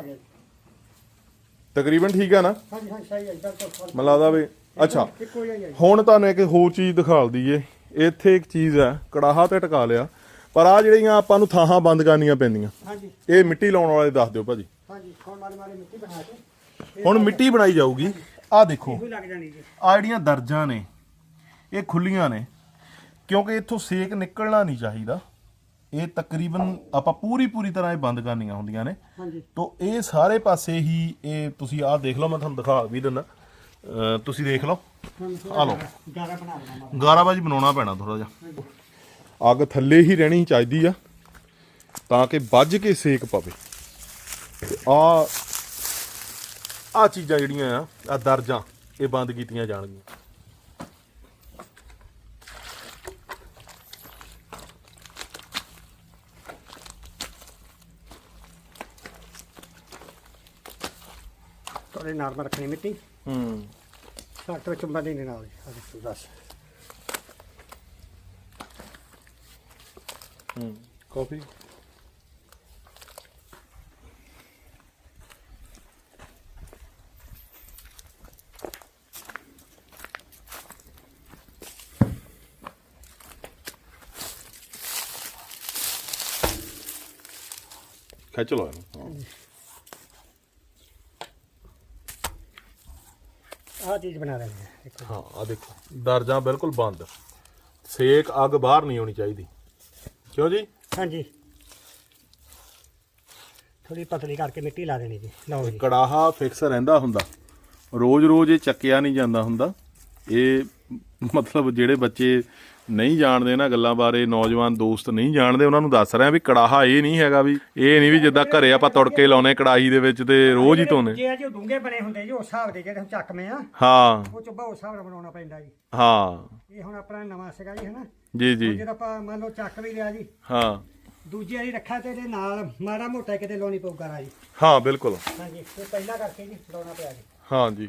Speaker 1: ਤਕਰੀਬਨ ਠੀਕ ਆ ਨਾ?
Speaker 2: ਹਾਂਜੀ ਹਾਂਜੀ ਸਹੀ ਹੈ ਬਿਲਕੁਲ
Speaker 1: ਮੈਨੂੰ ਲੱਗਦਾ ਵੀ ਅੱਛਾ।
Speaker 2: ਇੱਕੋ ਜਿਹਾ ਹੀ ਹੈ ਜੀ।
Speaker 1: ਹੁਣ ਤੁਹਾਨੂੰ ਇੱਕ ਹੋਰ ਚੀਜ਼ ਦਿਖਾਲ ਦਈਏ। ਇੱਥੇ ਇੱਕ ਚੀਜ਼ ਹੈ ਕੜਾਹਾ ਤੇ ਟਕਾ ਲਿਆ। ਪਰ ਆ ਜਿਹੜੀਆਂ ਆਪਾਂ ਨੂੰ ਥਾਹਾਂ ਬੰਦ ਕਰਨੀਆਂ ਪੈਂਦੀਆਂ।
Speaker 2: ਹਾਂਜੀ।
Speaker 1: ਇਹ ਮਿੱਟੀ ਲਾਉਣ ਵਾਲੇ ਦੱਸ ਦਿਓ ਭਾਜੀ।
Speaker 2: ਹਾਂਜੀ ਹੁਣ ਮਿੱਟੀ ਬਣਾ ਕੇ।
Speaker 1: ਹੁਣ ਮਿੱਟੀ ਬਣਾਈ ਜਾਊਗੀ। ਆ ਦੇਖੋ।
Speaker 2: ਇਹੋ ਲੱਗ ਜਾਣੀ ਜੀ।
Speaker 1: ਆ ਜਿਹੜੀਆਂ ਦਰਜਾਂ ਨੇ ਇਹ ਖੁੱਲੀਆਂ ਨੇ। ਕਿਉਂਕਿ ਇੱਥੋਂ ਸੇਕ ਨਿਕਲਣਾ ਨਹੀਂ ਚਾਹੀਦਾ। ਇਹ ਤਕਰੀਬਨ ਆਪਾਂ ਪੂਰੀ ਪੂਰੀ ਤਰ੍ਹਾਂ ਇਹ ਬੰਦ ਕਰਨੀਆਂ ਹੁੰਦੀਆਂ ਨੇ।
Speaker 2: ਹਾਂਜੀ।
Speaker 1: ਤੋ ਇਹ ਸਾਰੇ ਪਾਸੇ ਹੀ ਇਹ ਤੁਸੀਂ ਆਹ ਦੇਖ ਲਓ ਮੈਂ ਤੁਹਾਨੂੰ ਦਿਖਾ ਵੀ ਦਿੰਦਾ। ਤੁਸੀਂ ਦੇਖ ਲਓ। ਆ ਲਓ।
Speaker 2: ਜ਼ਿਆਦਾ ਬਣਾ ਦੇਣਾ
Speaker 1: ਗਾਰਾਬਾਜੀ ਬਣਾਉਣਾ ਪੈਣਾ ਥੋੜਾ ਜਿਹਾ। ਅੱਗ ਥੱਲੇ ਹੀ ਰਹਿਣੀ ਚਾਹੀਦੀ ਆ ਤਾਂ ਕਿ ਵੱਜ ਕੇ ਸੇਕ ਪਵੇ। ਆ ਆ ਚੀਜ਼ਾਂ ਜਿਹੜੀਆਂ ਆ ਆ ਦਰਜਾਂ ਇਹ ਬੰਦ ਕੀਤੀਆਂ ਜਾਣਗੀਆਂ।
Speaker 2: ਥੋੜੇ ਨਾਰਮਲ ਰੱਖਣੀ ਮਿੱਟੀ।
Speaker 1: ਹੂੰ।
Speaker 2: ਸੱਟ ਵਿੱਚ ਬੰਦ ਨਹੀਂ ਨਾਲ ਜੀ ਆਹ ਦੇਖੋ ਬਸ
Speaker 1: ਹੂੰ ਕਾਫੀ। ਖਿੱਚ ਲਓ ਇਹਨੂੰ ਹਾਂ।
Speaker 2: ਆਹ ਚੀਜ਼ ਬਣਾ ਹੈ
Speaker 1: ਆ ਦੇਖੋ। ਦਰਜਾਂ ਬਿਲਕੁਲ ਬੰਦ। ਸੇਕ ਅੱਗ ਬਾਹਰ ਨਹੀਂ ਆਉਣੀ ਚਾਹੀਦੀ। ਕਿਉਂ ਜੀ।
Speaker 2: ਹਾਂਜੀ। ਥੋੜੀ ਪਤਲੀ ਕਰਕੇ ਮਿੱਟੀ ਲਾ ਦੇਣੀ ਜੀ। ਲਓ ਜੀ।
Speaker 1: ਕੜਾਹਾ ਫਿਕਸ ਰਹਿੰਦਾ ਹੁੰਦਾ। ਰੋਜ਼-ਰੋਜ਼ ਇਹ ਚੱਕਿਆ ਨਹੀਂ ਜਾਂਦਾ ਹੁੰਦਾ। ਇਹ ਮਤਲਬ ਜਿਹੜੇ ਬੱਚੇ ਨਹੀਂ ਜਾਣਦੇ ਇਹਨਾਂ ਗੱਲਾਂ ਬਾਰੇ ਨੌਜਵਾਨ ਦੋਸਤ ਨਹੀਂ ਜਾਣਦੇ ਉਹਨਾਂ ਨੂੰ ਦੱਸ ਰਿਹਾ ਵੀ ਕੜਾਹਾ ਇਹ ਨਹੀਂ ਹੈਗਾ ਵੀ ਇਹ ਨਹੀਂ ਵੀ ਜਿੱਦਾਂ ਘਰੇ ਆਪਾਂ ਤੜਕੇ ਲਾਉਨੇ ਕੜਾਹੀ ਦੇ ਵਿੱਚ ਤੇ ਰੋਜ਼ ਹੀ ਧੋਨੇ।
Speaker 2: ਜੇ ਜੋ ਡੂੰਘੇ ਬਣੇ ਹੁੰਦੇ ਜੀ ਉਸ ਹਿਸਾਬ ਦੇ ਜਿਹੜੇ ਚੱਕਵੇਂ ਆ।
Speaker 1: ਹਾਂ।
Speaker 2: ਉਹ ਚੁੱਬਾ ਉਸ ਹਿਸਾਬ ਨਾਲ ਬਣਾਉਣਾ ਪੈਂਦਾ ਜੀ।
Speaker 1: ਹਾਂ।
Speaker 2: ਇਹ ਹੁਣ ਆਪਣਾ ਨਵਾਂ ਸੀਗਾ ਜੀ ਹਨਾ?
Speaker 1: ਜੀ ਜੀ।
Speaker 2: ਜਦੋਂ ਆਪਾਂ ਮੰਨ ਲਓ ਚੱਕ ਵੀ ਲਿਆ ਜੀ
Speaker 1: ਹਾਂ।
Speaker 2: ਦੂਜੀ ਵਾਰੀ ਰੱਖਾ ਤੇ ਇਹਦੇ ਨਾਲ ਮਾੜਾ ਮੋਟਾ ਕਿਤੇ ਲਾਉਣੀ ਪਊ ਕਰਾ ਜੀ
Speaker 1: ਹਾਂ ਬਿਲਕੁਲ।
Speaker 2: ਹਾਂਜੀ ਇਹ ਪਹਿਲਾਂ ਕਰਕੇ ਜੀ ਲਾਉਣਾ ਪਿਆ ਜੀ।
Speaker 1: ਹਾਂ ਜੀ।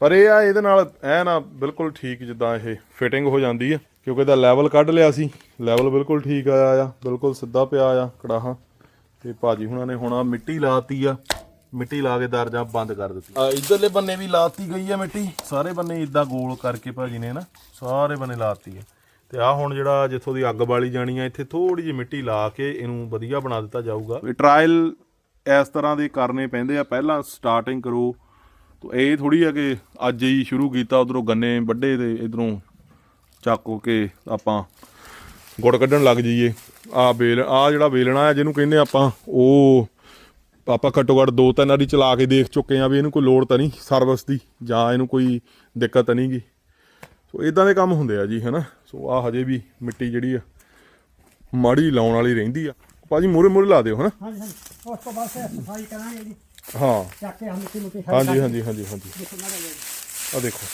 Speaker 1: ਪਰ ਇਹ ਆ ਇਹਦੇ ਨਾਲ ਐ ਨਾ ਬਿਲਕੁਲ ਠੀਕ ਜਿੱਦਾਂ ਇਹ ਫਿਟਿੰਗ ਹੋ ਜਾਂਦੀ ਆ ਕਿਉਂਕਿ ਇਹਦਾ ਲੈਵਲ ਕੱਢ ਲਿਆ ਸੀ। ਲੈਵਲ ਬਿਲਕੁਲ ਠੀਕ ਆਇਆ ਆ ਬਿਲਕੁਲ ਸਿੱਧਾ ਪਿਆ ਆ ਕੜਾਹਾ। ਤੇ ਭਾਜੀ ਹੁਣਾਂ ਨੇ ਹੁਣ ਆਹ ਮਿੱਟੀ ਲਾਤੀ ਆ। ਮਿੱਟੀ ਲਾ ਕੇ ਦਰਜਾ ਬੰਦ ਕਰ ਦਿੱਤੀ। ਆ ਇਧਰਲੇ ਬੰਨੇ ਵੀ ਲਾਤੀ ਗਈ ਆ ਮਿੱਟੀ। ਸਾਰੇ ਬੰਨੇ ਇਦਾਂ ਗੋਲ ਕਰਕੇ ਭਾਜੀ ਨੇ ਨਾ ਸਾਰੇ ਬੰਨੇ ਲਾਤੀ ਆ। ਤੇ ਆ ਹੁਣ ਜਿਹੜਾ ਜਿੱਥੋਂ ਦੀ ਅੱਗ ਬਾਲੀ ਜਾਣੀ ਆ ਇੱਥੇ ਥੋੜੀ ਜਿਹੀ ਮਿੱਟੀ ਲਾ ਕੇ ਇਹਨੂੰ ਵਧੀਆ ਬਣਾ ਦਿੱਤਾ ਜਾਊਗਾ। ਇਹ ਟਰਾਇਲ ਇਸ ਤਰ੍ਹਾਂ ਦੇ ਕਰਨੇ ਪੈਂਦੇ ਆ ਪਹਿਲਾਂ ਸਟਾਰਟਿੰਗ ਕਰੋ। ਤੋ ਇਹ ਥੋੜੀ ਆ ਕਿ ਅੱਜ ਹੀ ਸ਼ੁਰੂ ਕੀਤਾ ਉਧਰੋਂ ਗੰਨੇ ਵੱਡੇ ਤੇ ਇਧਰੋਂ ਚੱਕ ਕੇ ਆਪਾਂ ਗੁੜ ਕੱਢਣ ਲੱਗ ਜਾਈਏ। ਆ ਵੇਲ ਆ ਜਿਹੜਾ ਵੇਲਣਾ ਹੈ ਜਿਹਨੂੰ ਕਹਿੰਦੇ ਆਪਾਂ ਉਹ ਆਪਾਂ ਘੱਟੋ ਘੱਟ ਦੋ ਤਿੰਨ ਵਾਰੀ ਚਲਾ ਕੇ ਦੇਖ ਚੁੱਕੇ ਆ ਵੀ ਇਹਨੂੰ ਕੋਈ ਲੋੜ ਤਾਂ ਨਹੀਂ ਸਰਵਿਸ ਦੀ ਜਾਂ ਇਹਨੂੰ ਕੋਈ ਦਿੱਕਤ ਤਾਂ ਨਹੀਂਗੀ। ਸੋ ਇਦਾਂ ਦੇ ਕੰਮ ਹੁੰਦੇ ਆ ਜੀ ਹੈਨਾ? ਸੋ ਆ ਹਜੇ ਵੀ ਮਿੱਟੀ ਜਿਹੜੀ ਆ ਮਾੜੀ ਲਾਉਣ ਵਾਲੀ ਰਹਿੰਦੀ ਆ। ਭਾਜੀ ਮੂਰੇ ਮੂਰੇ ਲਾ ਦਿਓ ਹਨਾ?
Speaker 2: ਹਾਂਜੀ ਹਾਂਜੀ। ਉਸ ਤੋਂ ਬਾਅਦ ਫਿਰ ਸਫ਼ਾਈ ਕਰਾਂਗੇ ਜੀ।
Speaker 1: ਹਾਂ।
Speaker 2: ਚੱਕ ਕੇ ਹਮ ਮਿੱਟੀ ਮੁੱਟੀ
Speaker 1: ਹਾਂਜੀ ਹਾਂਜੀ ਹਾਂਜੀ ਹਾਂਜੀ। ਆ ਦੇਖੋ।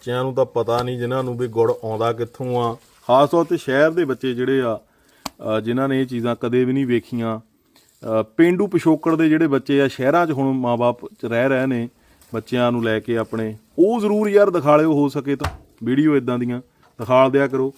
Speaker 1: ਬੱਚਿਆਂ ਨੂੰ ਤਾਂ ਪਤਾ ਨਹੀਂ ਜਿਨ੍ਹਾਂ ਨੂੰ ਵੀ ਗੁੜ ਆਉਂਦਾ ਕਿੱਥੋਂ ਆ। ਖਾਸ ਤੌਰ ਤੇ ਸ਼ਹਿਰ ਦੇ ਬੱਚੇ ਜਿਹੜੇ ਆ ਜਿਨ੍ਹਾਂ ਨੇ ਇਹ ਚੀਜ਼ਾਂ ਕਦੇ ਵੀ ਨਹੀਂ ਵੇਖੀਆਂ। ਪੇਂਡੂ ਪਿਛੋਕੜ ਦੇ ਜਿਹੜੇ ਬੱਚੇ ਆ ਸ਼ਹਿਰਾਂ 'ਚ ਹੁਣ ਮਾਪੇ ਚ ਰਹਿ ਰਹੇ ਨੇ ਬੱਚਿਆਂ ਨੂੰ ਲੈ ਕੇ ਆਪਣੇ ਉਹ ਜ਼ਰੂਰ ਯਾਰ ਦਿਖਾ ਲਿਓ ਹੋ ਸਕੇ ਤਾਂ ਵੀਡੀਓ ਇਦਾਂ ਦੀਆਂ ਦਿਖਾਲ ਦਿਆ ਕਰੋ।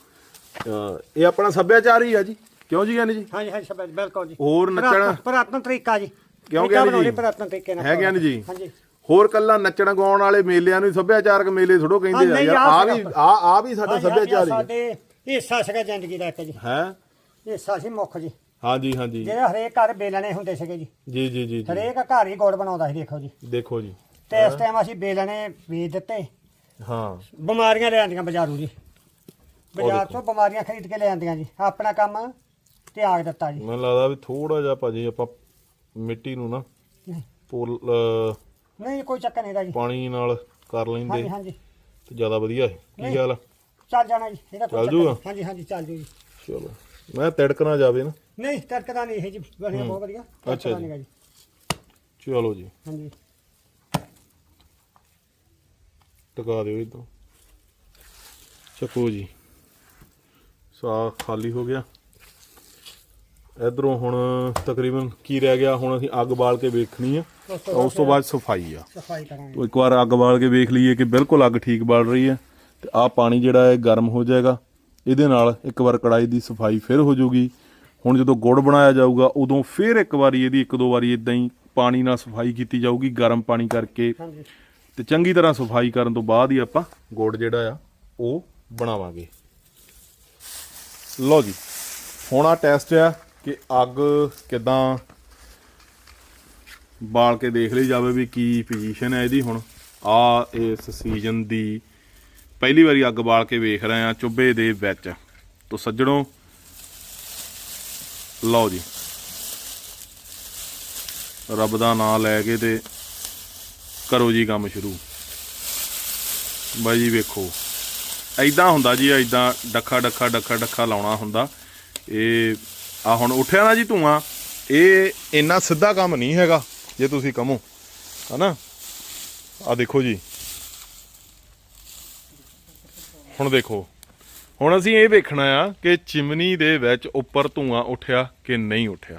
Speaker 1: ਇਹ ਆਪਣਾ ਸੱਭਿਆਚਾਰ ਹੀ ਆ ਜੀ। ਕਿਉਂ ਜੀ ਗਿਆਨੀ ਜੀ?
Speaker 2: ਹਾਂਜੀ ਹਾਂਜੀ ਸਭ ਬਿਲਕੁਲ ਜੀ।
Speaker 1: ਹੋਰ ਨੱਚਣਾ?
Speaker 2: ਪੁਰਾਤਨ- ਤਰੀਕਾ ਜੀ।
Speaker 1: ਕਿਉਂ ਗਿਆਨੀ ਜੀ?
Speaker 2: ਪੁਰਾਤਨ ਤਰੀਕੇ ਨਾਲ।
Speaker 1: ਹੈ ਗਿਆਨੀ ਜੀ?
Speaker 2: ਹਾਂਜੀ।
Speaker 1: ਹੋਰ ਕੱਲਾ ਨੱਚਣ ਗਾਉਣ ਵਾਲੇ ਮੇਲਿਆਂ ਨੂੰ ਹੀ ਸੱਭਿਆਚਾਰਕ ਮੇਲੇ ਥੋੜੋ ਕਹਿੰਦੇ ਆ ਯਾਰ। ਆ ਵੀ ਆ ਆ ਵੀ ਸਾਡਾ ਸੱਭਿਆਚਾਰ ਹੀ ਹੈ
Speaker 2: ਸਾਡੇ ਹਿੱਸਾ ਸੀਗਾ ਜ਼ਿੰਦਗੀ ਦਾ ਇੱਕ ਜੀ।
Speaker 1: ਹੈ?
Speaker 2: ਹਿੱਸਾ ਸੀ ਮੁੱਖ ਜੀ।
Speaker 1: ਹਾਂਜੀ ਹਾਂਜੀ।
Speaker 2: ਜਿਹੜੇ ਹਰੇਕ ਘਰ ਬੇਲਣੇ ਹੁੰਦੇ ਸੀਗੇ ਜੀ।
Speaker 1: ਜੀ ਜੀ ਜੀ ਜੀ।
Speaker 2: ਹਰੇਕ ਘਰ ਹੀ ਗੁੜ ਬਣਾਉਂਦਾ ਸੀ ਦੇਖੋ ਜੀ।
Speaker 1: ਦੇਖੋ ਜੀ।
Speaker 2: ਤੇ ਇਸ ਟਾਈਮ ਅਸੀਂ ਬੇਲਣੇ ਵੇਚ ਦਿੱਤੇ।
Speaker 1: ਹਾਂ।
Speaker 2: ਬਿਮਾਰੀਆਂ ਲੈ ਆਂਦੀਆਂ ਬਾਜ਼ਾਰੋਂ ਜੀ। ਬਾਜ਼ਾਰ। ਤੋਂ ਬਿਮਾਰੀਆਂ ਖਰੀਦ ਕੇ ਲੈ ਆਂਦੀਆਂ ਜੀ। ਆਪਣਾ ਕੰਮ ਤਿਆਗ ਦਿੱਤਾ ਜੀ।
Speaker 1: ਮੈਨੂੰ ਲੱਗਦਾ ਵੀ ਥੋੜਾ ਜਿਹਾ ਭਾਜੀ ਆਪਾਂ ਮਿੱਟੀ ਨੂੰ ਨਾ ਪੋਲ ਅਹ
Speaker 2: ਨਹੀਂ ਕੋਈ ਚੱਕਰ ਨਹੀਂ ਦਾ ਜੀ।
Speaker 1: ਪਾਣੀ ਨਾਲ ਕਰ ਲੈਂਦੇ।
Speaker 2: ਹਾਂਜੀ ਹਾਂਜੀ।
Speaker 1: ਤੇ ਜ਼ਿਆਦਾ ਵਧੀਆ ਹੈ। ਕੀ
Speaker 2: ਨਹੀਂ।
Speaker 1: ਆ?
Speaker 2: ਚੱਲ ਜਾਣਾ ਜੀ ਇਹਦਾ ਕੋਈ
Speaker 1: ਚੱਲ
Speaker 2: ਚੱਕਰ ਨਹੀਂ।
Speaker 1: ਜੂਗਾ?
Speaker 2: ਹਾਂਜੀ ਹਾਂਜੀ ਚੱਲ ਜੂ ਜੀ।
Speaker 1: ਚਲੋ। ਮੈਂ ਤਿੜਕ ਨਾ ਜਾਵੇ ਨਾ।
Speaker 2: ਨਹੀਂ ਤੜਕਦਾ ਨਹੀਂ ਇਹ ਜੀ ਬਣਿਆ ਬਹੁਤ ਵਧੀਆ।
Speaker 1: ਅੱਛਾ ਜੀ।
Speaker 2: ਨੀਗਾ ਜੀ।
Speaker 1: ਚਲੋ ਜੀ।
Speaker 2: ਹਾਂਜੀ।
Speaker 1: ਟਿਕਾ ਦਿਓ ਇਦੋਂ ਚੱਕੋ ਜੀ। ਸਾਹ ਖਾਲੀ ਹੋ ਗਿਆ। ਇਧਰੋਂ ਹੁਣ ਤਕਰੀਬਨ ਕੀ ਰਹਿ ਗਿਆ? ਹੁਣ ਅਸੀਂ ਅੱਗ ਬਾਲ ਕੇ ਵੇਖਣੀ ਆ।
Speaker 2: ਉਸ
Speaker 1: ਤਾਂ ਉਸ ਤੋਂ ਬਾਅਦ ਸਫ਼ਾਈ ਆ।
Speaker 2: ਸਫ਼ਾਈ ਕਰਾਂਗੇ।
Speaker 1: ਤੋ ਇੱਕ ਵਾਰ ਅੱਗ ਬਾਲ ਕੇ ਵੇਖ ਲਈਏ ਕਿ ਬਿਲਕੁਲ ਅੱਗ ਠੀਕ ਬਲ ਰਹੀ ਹੈ ਤੇ ਆਹ ਪਾਣੀ ਜਿਹੜਾ ਹੈ ਗਰਮ ਹੋ ਜਾਏਗਾ। ਇਹਦੇ ਨਾਲ ਇੱਕ ਵਾਰ ਕੜਾਈ ਦੀ ਸਫ਼ਾਈ ਫਿਰ ਹੋ ਜਾਊਗੀ। ਹੁਣ ਜਦੋਂ ਗੁੜ ਬਣਾਇਆ ਜਾਊਗਾ ਉਦੋਂ ਫਿਰ ਇੱਕ ਵਾਰੀ ਇਹਦੀ ਇੱਕ ਦੋ ਵਾਰੀ ਇਦਾਂ ਹੀ ਪਾਣੀ ਨਾਲ ਸਫ਼ਾਈ ਕੀਤੀ ਜਾਊਗੀ ਗਰਮ ਪਾਣੀ ਕਰਕੇ।
Speaker 2: ਹਾਂਜੀ।
Speaker 1: ਤੇ ਚੰਗੀ ਤਰ੍ਹਾਂ ਸਫ਼ਾਈ ਕਰਨ ਤੋਂ ਬਾਅਦ ਹੀ ਆਪਾਂ ਗੁੜ ਜਿਹੜਾ ਆ ਉਹ ਬਣਾਵਾਂਗੇ। ਲਓ ਜੀ ਹੁਣ ਆ ਟੈਸਟ ਆ। ਕਿ ਅੱਗ ਕਿਦਾਂ ਬਾਲ ਕੇ ਦੇਖ ਲਈ ਜਾਵੇ ਵੀ ਕੀ ਪੋਜੀਸ਼ਨ ਹੈ ਇਹਦੀ ਹੁਣ। ਆ ਇਸ ਸੀਜ਼ਨ ਦੀ ਪਹਿਲੀ ਵਾਰੀ ਅੱਗ ਬਾਲ ਕੇ ਵੇਖ ਰਹੇ ਆ ਚੁੱਭੇ ਦੇ ਵਿੱਚ। ਤੋਂ ਸੱਜਣੋ, ਲਓ ਜੀ। ਰੱਬ ਦਾ ਨਾਮ ਲੈ ਕੇ ਤੇ ਕਰੋ ਜੀ ਕੰਮ ਸ਼ੁਰੂ। ਬਾਈ ਜੀ ਵੇਖੋ। ਐਦਾਂ ਹੁੰਦਾ ਜੀ ਐਦਾਂ ਡੱਖਾ ਡੱਖਾ ਡੱਖਾ ਡੱਖਾ ਲਾਉਣਾ ਹੁੰਦਾ। ਇਹ ਆ ਹੁਣ ਉੱਠਿਆ ਨਾ ਜੀ ਧੂਆਂ। ਇਹ ਇੰਨਾ ਸਿੱਧਾ ਕੰਮ ਨਹੀਂ ਹੈਗਾ, ਜੇ ਤੁਸੀਂ ਕਹੋ ਹਨਾ? ਆ ਦੇਖੋ ਜੀ। ਹੁਣ ਦੇਖੋ। ਹੁਣ ਅਸੀਂ ਇਹ ਵੇਖਣਾ ਆ ਕਿ ਚਿਮਨੀ ਦੇ ਵਿੱਚ ਉੱਪਰ ਧੂਆਂ ਉੱਠਿਆ ਕਿ ਨਹੀਂ ਉੱਠਿਆ।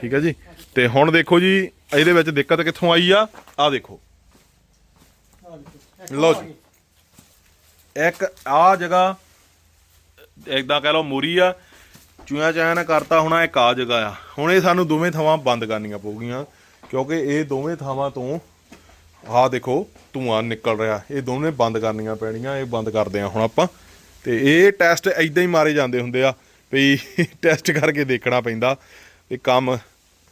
Speaker 1: ਠੀਕ ਹੈ ਜੀ? ਤੇ ਹੁਣ ਦੇਖੋ ਜੀ, ਇਹਦੇ ਵਿੱਚ ਦਿੱਕਤ ਕਿੱਥੋਂ ਆਈ ਆ? ਆ ਦੇਖੋ। ਲਓ ਜੀ। ਇੱਕ ਆ ਜਗ੍ਹਾ ਇਦਾਂ ਕਹਿ ਲਓ ਮੂਰੀ ਆ। ਚੂਇਆ ਚਾਇਆ ਨੇ ਕਰਤਾ ਹੋਣਾ ਇੱਕ ਆ ਜਗ੍ਹਾ ਆ। ਹੁਣ ਇਹ ਸਾਨੂੰ ਦੋਵੇਂ ਥਾਵਾਂ ਬੰਦ ਕਰਨੀਆਂ ਪਊਗੀਆਂ ਕਿਉਂਕਿ ਇਹ ਦੋਵੇਂ ਥਾਵਾਂ ਤੋਂ ਆਹ ਦੇਖੋ ਧੂਆਂ ਨਿਕਲ ਰਿਹਾ। ਇਹ ਦੋਵੇਂ ਬੰਦ ਕਰਨੀਆਂ ਪੈਣੀਆਂ ਇਹ ਬੰਦ ਕਰਦੇ ਆ ਹੁਣ ਆਪਾਂ। ਤੇ ਇਹ ਟੈਸਟ ਐਦਾਂ ਹੀ ਮਾਰੇ ਜਾਂਦੇ ਹੁੰਦੇ ਆ ਵੀ ਟੈਸਟ ਕਰਕੇ ਦੇਖਣਾ ਪੈਂਦਾ ਵੀ ਕੰਮ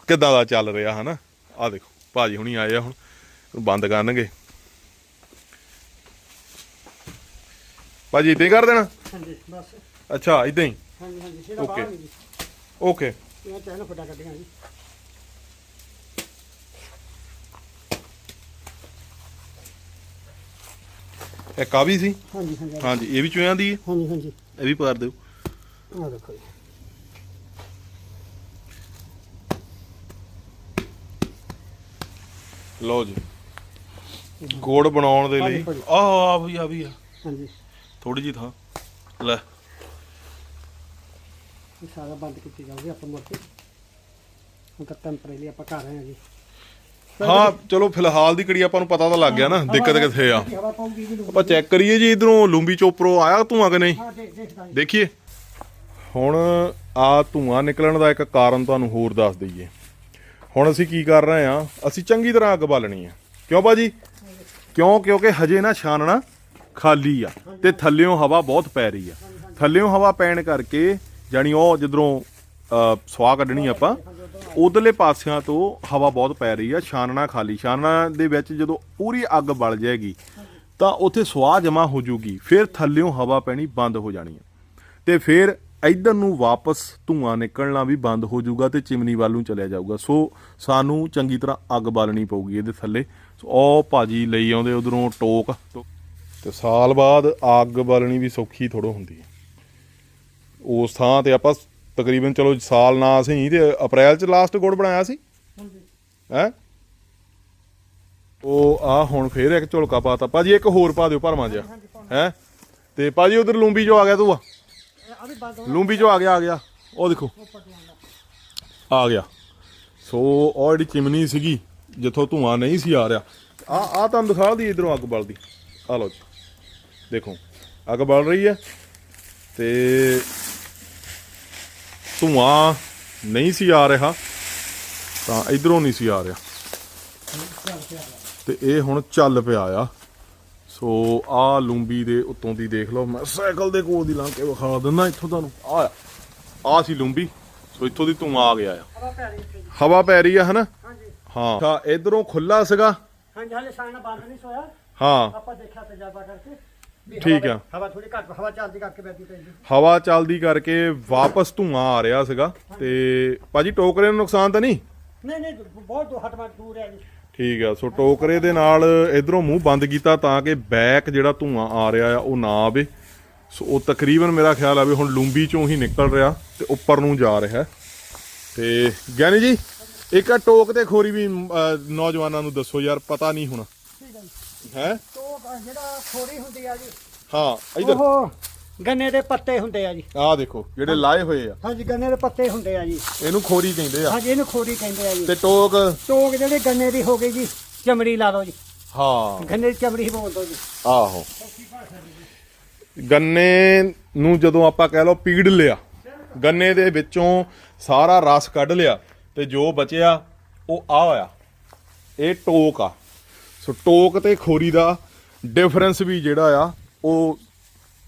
Speaker 1: ਕਿੱਦਾਂ ਦਾ ਚੱਲ ਰਿਹਾ ਹਨਾ? ਆਹ ਦੇਖੋ ਭਾਜੀ ਹੁਣੀ ਆਏ ਆ ਹੁਣ ਬੰਦ ਕਰਨਗੇ। ਭਾਜੀ ਇਦਾਂ ਹੀ ਕਰ ਦੇਣਾ?
Speaker 2: ਹਾਂਜੀ ਬਸ।
Speaker 1: ਅੱਛਾ ਇਦਾਂ ਹੀ?
Speaker 2: ਹਾਂਜੀ ਹਾਂਜੀ ਇਹਦਾ
Speaker 1: Okay.
Speaker 2: ਬਾਹਰ ਨਹੀਂ ਜੀ।
Speaker 1: ਓਕੇ
Speaker 2: ਇਹ ਚੈਨ ਫਟਾ ਕੱਢੀਆਂ ਜੀ।
Speaker 1: ਇੱਕ ਆ ਵੀ ਸੀ?
Speaker 2: ਹਾਂਜੀ ਹਾਂਜੀ।
Speaker 1: ਹਾਂਜੀ ਇਹ ਵੀ ਚੁਆਂ ਦੀ ਹੈ?
Speaker 2: ਹਾਂਜੀ ਹਾਂਜੀ।
Speaker 1: ਇਹ ਵੀ ਪਾਰ ਦਿਓ।
Speaker 2: ਆ ਦੇਖੋ ਜੀ।
Speaker 1: ਲਓ ਜੀ। ਗੋੜ ਬਣਾਉਣ ਦੇ ਲਈ। ਆਹ ਆ ਵੀ ਆ ਵੀ ਆ।
Speaker 2: ਹਾਂਜੀ।
Speaker 1: ਥੋੜੀ ਜੀ ਥਾਂ। ਲੈ।
Speaker 2: ਇਹ ਸਾਰਾ ਬੰਦ ਕੀਤੀ ਜਾਊਗੀ ਆਪਾਂ ਮੁੜ ਕੇ। ਹੁਣ ਤਾਂ ਟੈਂਪਰੇਰੀ ਆਪਾਂ ਕਰ ਰਹੇ ਹਾਂ ਜੀ
Speaker 1: ਹਾਂ ਚਲੋ ਫਿਲਹਾਲ ਦੀ ਕੜੀ ਆਪਾਂ ਨੂੰ ਪਤਾ ਤਾਂ ਲੱਗ ਗਿਆ ਨਾ ਦਿੱਕਤ ਕਿੱਥੇ ਆ।
Speaker 2: ਹਵਾ ਪਾਉਂਗੀ ਵੀ
Speaker 1: ਆਪਾਂ ਚੈੱਕ ਕਰੀਏ ਜੀ ਇਧਰੋਂ ਲੰਬੀ ਚੋਪਰੋਂ ਆਇਆ ਧੂਆਂ ਕਿ ਨਹੀਂ?
Speaker 2: ਹਾਂ ਦੇਖ ਦੇਖਦਾ ਜੀ।
Speaker 1: ਦੇਖੀਏ। ਹੁਣ ਆ ਧੂਆਂ ਨਿਕਲਣ ਦਾ ਇੱਕ ਕਾਰਨ ਤੁਹਾਨੂੰ ਹੋਰ ਦੱਸ ਦਈਏ। ਹੁਣ ਅਸੀਂ ਕੀ ਕਰ ਰਹੇ ਆ ਅਸੀਂ ਚੰਗੀ ਤਰ੍ਹਾਂ ਅੱਗ ਬਾਲਣੀ ਆ ਕਿਉਂ ਬਾਜੀ? ਕਿਉਂ? ਕਿਉਂਕਿ ਹਜੇ ਨਾ ਛਾਨਣਾ ਖਾਲੀ ਆ ਤੇ ਥੱਲਿਓਂ ਹਵਾ ਬਹੁਤ ਪੈ ਰਹੀ ਆ। ਥੱਲਿਓਂ ਹਵਾ ਪੈਣ ਕਰਕੇ ਜਾਨੀ ਉਹ ਜਿੱਧਰੋਂ ਅ, ਕੱਢਣੀ ਆਪਾਂ ਉਧਰਲੇ ਪਾਸਿਆਂ ਤੋਂ ਹਵਾ ਬਹੁਤ ਪੈ ਰਹੀ ਆ ਛਾਨਣਾ ਖਾਲੀ। ਛਾਨਣਾ ਦੇ ਵਿੱਚ ਜਦੋਂ ਪੂਰੀ ਅੱਗ ਬਲ ਜਾਏਗੀ ਤਾਂ ਉੱਥੇ ਸਵਾਹ ਜਮਾ ਹੋ ਜੂਗੀ ਫਿਰ ਥੱਲਿਓਂ ਹਵਾ ਪੈਣੀ ਬੰਦ ਹੋ ਜਾਣੀ ਹੈ ਤੇ ਫਿਰ ਇਧਰ ਨੂੰ ਵਾਪਸ ਧੂਆਂ ਨਿਕਲਣਾ ਵੀ ਬੰਦ ਹੋ ਜਾਊਗਾ ਤੇ ਚਿਮਨੀ ਵੱਲ ਨੂੰ ਚਲਿਆ ਜਾਊਗਾ। ਸੋ ਸਾਨੂੰ ਚੰਗੀ ਤਰ੍ਹਾਂ ਅੱਗ ਬਾਲਣੀ ਪਊਗੀ ਇਹਦੇ ਥੱਲੇ। ਸੋ ਉਹ ਭਾਜੀ ਲਈ ਆਉਂਦੇ ਉਧਰੋਂ ਟੋਕ। ਤੇ ਸਾਲ ਬਾਅਦ ਅੱਗ ਬਾਲਣੀ ਵੀ ਸੌਖੀ ਥੋੜੋ ਹੁੰਦੀ ਹੈ ਉਸ ਥਾਂ ਤੇ ਆਪਾਂ ਤਕਰੀਬਨ ਚਲੋ ਸਾਲ ਨਾ ਸਹੀ ਤੇ ਅਪ੍ਰੈਲ ਚ ਲਾਸਟ ਗੁੜ ਬਣਾਇਆ ਸੀ। ਹੈ? ਉਹ ਆ ਹੁਣ ਫੇਰ ਇੱਕ ਝੁਲਕਾ ਪਾਤਾ ਭਾਜੀ ਇੱਕ ਹੋਰ ਪਾ ਦਿਓ ਭਰਵਾਂ ਜਿਹਾ। ਹੈ? ਤੇ ਭਾਜੀ ਉਧਰ ਲੂੰਬੀ ਜੋ ਆ ਗਿਆ ਤੂੰ ਆ? ਲੂੰਬੀ ਚੋਂ ਆ ਗਿਆ ਆ ਗਿਆ। ਉਹ ਦੇਖੋ। ਆ ਗਿਆ। ਸੋ ਉਹ ਜਿਹੜੀ ਚਿਮਨੀ ਸੀਗੀ ਜਿੱਥੋਂ ਧੂਆਂ ਨਹੀਂ ਸੀ ਆ ਰਿਹਾ। ਆ ਆ ਤੁਹਾਨੂੰ ਦਿਖਾ ਦੀ ਇਧਰੋਂ ਅੱਗ ਬਲਦੀ। ਆ ਲਓ ਜੀ। ਦੇਖੋ ਅੱਗ ਬਲ ਰਹੀ ਹੈ ਤੇ ਧੂਆਂ ਨਹੀਂ ਸੀ ਆ ਰਿਹਾ ਤਾਂ ਇਧਰੋਂ ਨਹੀਂ ਸੀ ਆ ਰਿਹਾ। ਤੇ ਇਹ ਹੁਣ ਚੱਲ ਪਿਆ ਆ। ਸੋ ਆ ਲੂੰਬੀ ਦੇ ਉੱਤੋਂ ਦੀ ਦੇਖ ਲਓ ਮੈਂ ਸਾਈਕਲ ਦੇ ਕੋਲ ਦੀ ਲੰਘ ਕੇ ਵਿਖਾ ਦਿੰਦਾ ਇੱਥੋਂ ਤੁਹਾਨੂੰ। ਆ ਆ ਸੀ ਲੂੰਬੀ ਸੋ ਇੱਥੋਂ ਦੀ ਧੂਆਂ ਆ ਗਿਆ ਆ।
Speaker 2: ਹਵਾ ਪੈ ਰਹੀ
Speaker 1: ਆ ਹਨਾ? ਹਾਂ। ਤਾਂ ਇਧਰੋਂ ਖੁੱਲਾ ਸੀਗਾ।
Speaker 2: ਹਾਂਜੀ ਹਾਲੇ ਸਾਨਾ ਬੰਦ ਨਹੀਂ ਸੋਇਆ
Speaker 1: ਹਾਂ।
Speaker 2: ਆਪਾਂ ਦੇਖਿਆ ਤਜਰਬਾ ਕਰਕੇ। ਵੀ
Speaker 1: ਠੀਕ
Speaker 2: ਹਵਾ-
Speaker 1: ਆ।
Speaker 2: ਹਵਾ ਥੋੜੀ ਘੱਟ ਹਵਾ ਚੱਲਦੀ ਕਰਕੇ ਬੈਠੀ ਪੈਂਦੀ
Speaker 1: ਹਵਾ ਚੱਲਦੀ ਕਰਕੇ ਵਾਪਸ ਧੂਆਂ ਆ ਰਿਹਾ ਸੀਗਾ ਤੇ ਭਾਜੀ ਟੋਕਰੇ ਨੂੰ ਨੁਕਸਾਨ ਤਾਂ ਨਹੀਂ?
Speaker 2: ਨਹੀਂ ਨਹੀਂ ਬਹੁਤ ਦੋ ਹਟਮਾ ਦੂਰ ਹੈ ਜੀ।
Speaker 1: ਠੀਕ ਆ ਸੋ ਟੋਕਰੇ ਦੇ ਨਾਲ ਇਧਰੋਂ ਮੂੰਹ ਬੰਦ ਕੀਤਾ ਤਾਂ ਕਿ ਬੈਕ ਜਿਹੜਾ ਧੂਆਂ ਆ ਰਿਹਾ ਆ ਉਹ ਨਾ ਆਵੇ। ਸੋ ਉਹ ਤਕਰੀਬਨ ਮੇਰਾ ਖਿਆਲ ਆ ਵੀ ਹੁਣ ਲੂੰਬੀ ਚੋਂ ਹੀ ਨਿਕਲ ਰਿਹਾ ਤੇ ਉੱਪਰ ਨੂੰ ਜਾ ਰਿਹਾ। ਤੇ ਗਿਆਨੀ ਜੀ ਇੱਕ ਆ ਟੋਕ ਤੇ ਖੋਰੀ ਵੀ ਅਹ, ਨੌਜਵਾਨਾਂ ਨੂੰ ਦੱਸੋ ਯਾਰ ਪਤਾ ਨਹੀਂ ਹੁਣ।
Speaker 2: ਠੀਕ ਹੈ?
Speaker 1: ਹੈ
Speaker 2: ਤੋ ਜਿਹੜਾ ਖੋਰੀ ਹੁੰਦੀ ਆ ਜੀ
Speaker 1: ਹਾਂ ਇਧਰ।
Speaker 2: ਉਹ ਗੰਨੇ ਦੇ ਪੱਤੇ ਹੁੰਦੇ ਆ ਜੀ।
Speaker 1: ਆਹ ਦੇਖੋ ਜਿਹੜੇ ਲਾਏ ਹੋਏ ਆ।
Speaker 2: ਹਾਂਜੀ ਗੰਨੇ ਦੇ ਪੱਤੇ ਹੁੰਦੇ ਆ ਜੀ।
Speaker 1: ਇਹਨੂੰ ਖੋਰੀ ਕਹਿੰਦੇ ਆ।
Speaker 2: ਹਾਂਜੀ ਇਹਨੂੰ ਖੋਰੀ ਕਹਿੰਦੇ ਆ ਜੀ।
Speaker 1: ਤੇ ਟੋਕ?
Speaker 2: ਟੋਕ ਜਿਹੜੇ ਗੰਨੇ ਦੀ ਹੋ ਗਈ ਜੀ ਚਮੜੀ ਲਾ ਲਓ ਜੀ।
Speaker 1: ਹਾਂ।
Speaker 2: ਗੰਨੇ ਦੀ ਚਮੜੀ ਬੋਲ ਦੋ ਜੀ।
Speaker 1: ਆਹੋ। ਗੰਨੇ ਨੂੰ ਜਦੋਂ ਆਪਾਂ ਕਹਿ ਲਓ ਪੀੜ ਲਿਆ ਗੰਨੇ ਦੇ ਵਿੱਚੋਂ ਸਾਰਾ ਰਸ ਕੱਢ ਲਿਆ ਤੇ ਜੋ ਬਚਿਆ ਉਹ ਆ ਹੋਇਆ। ਇਹ ਟੋਕ ਆ। ਸੋ ਟੋਕ ਤੇ ਖੋਰੀ ਦਾ ਡਿਫਰੈਂਸ ਵੀ ਜਿਹੜਾ ਆ ਉਹ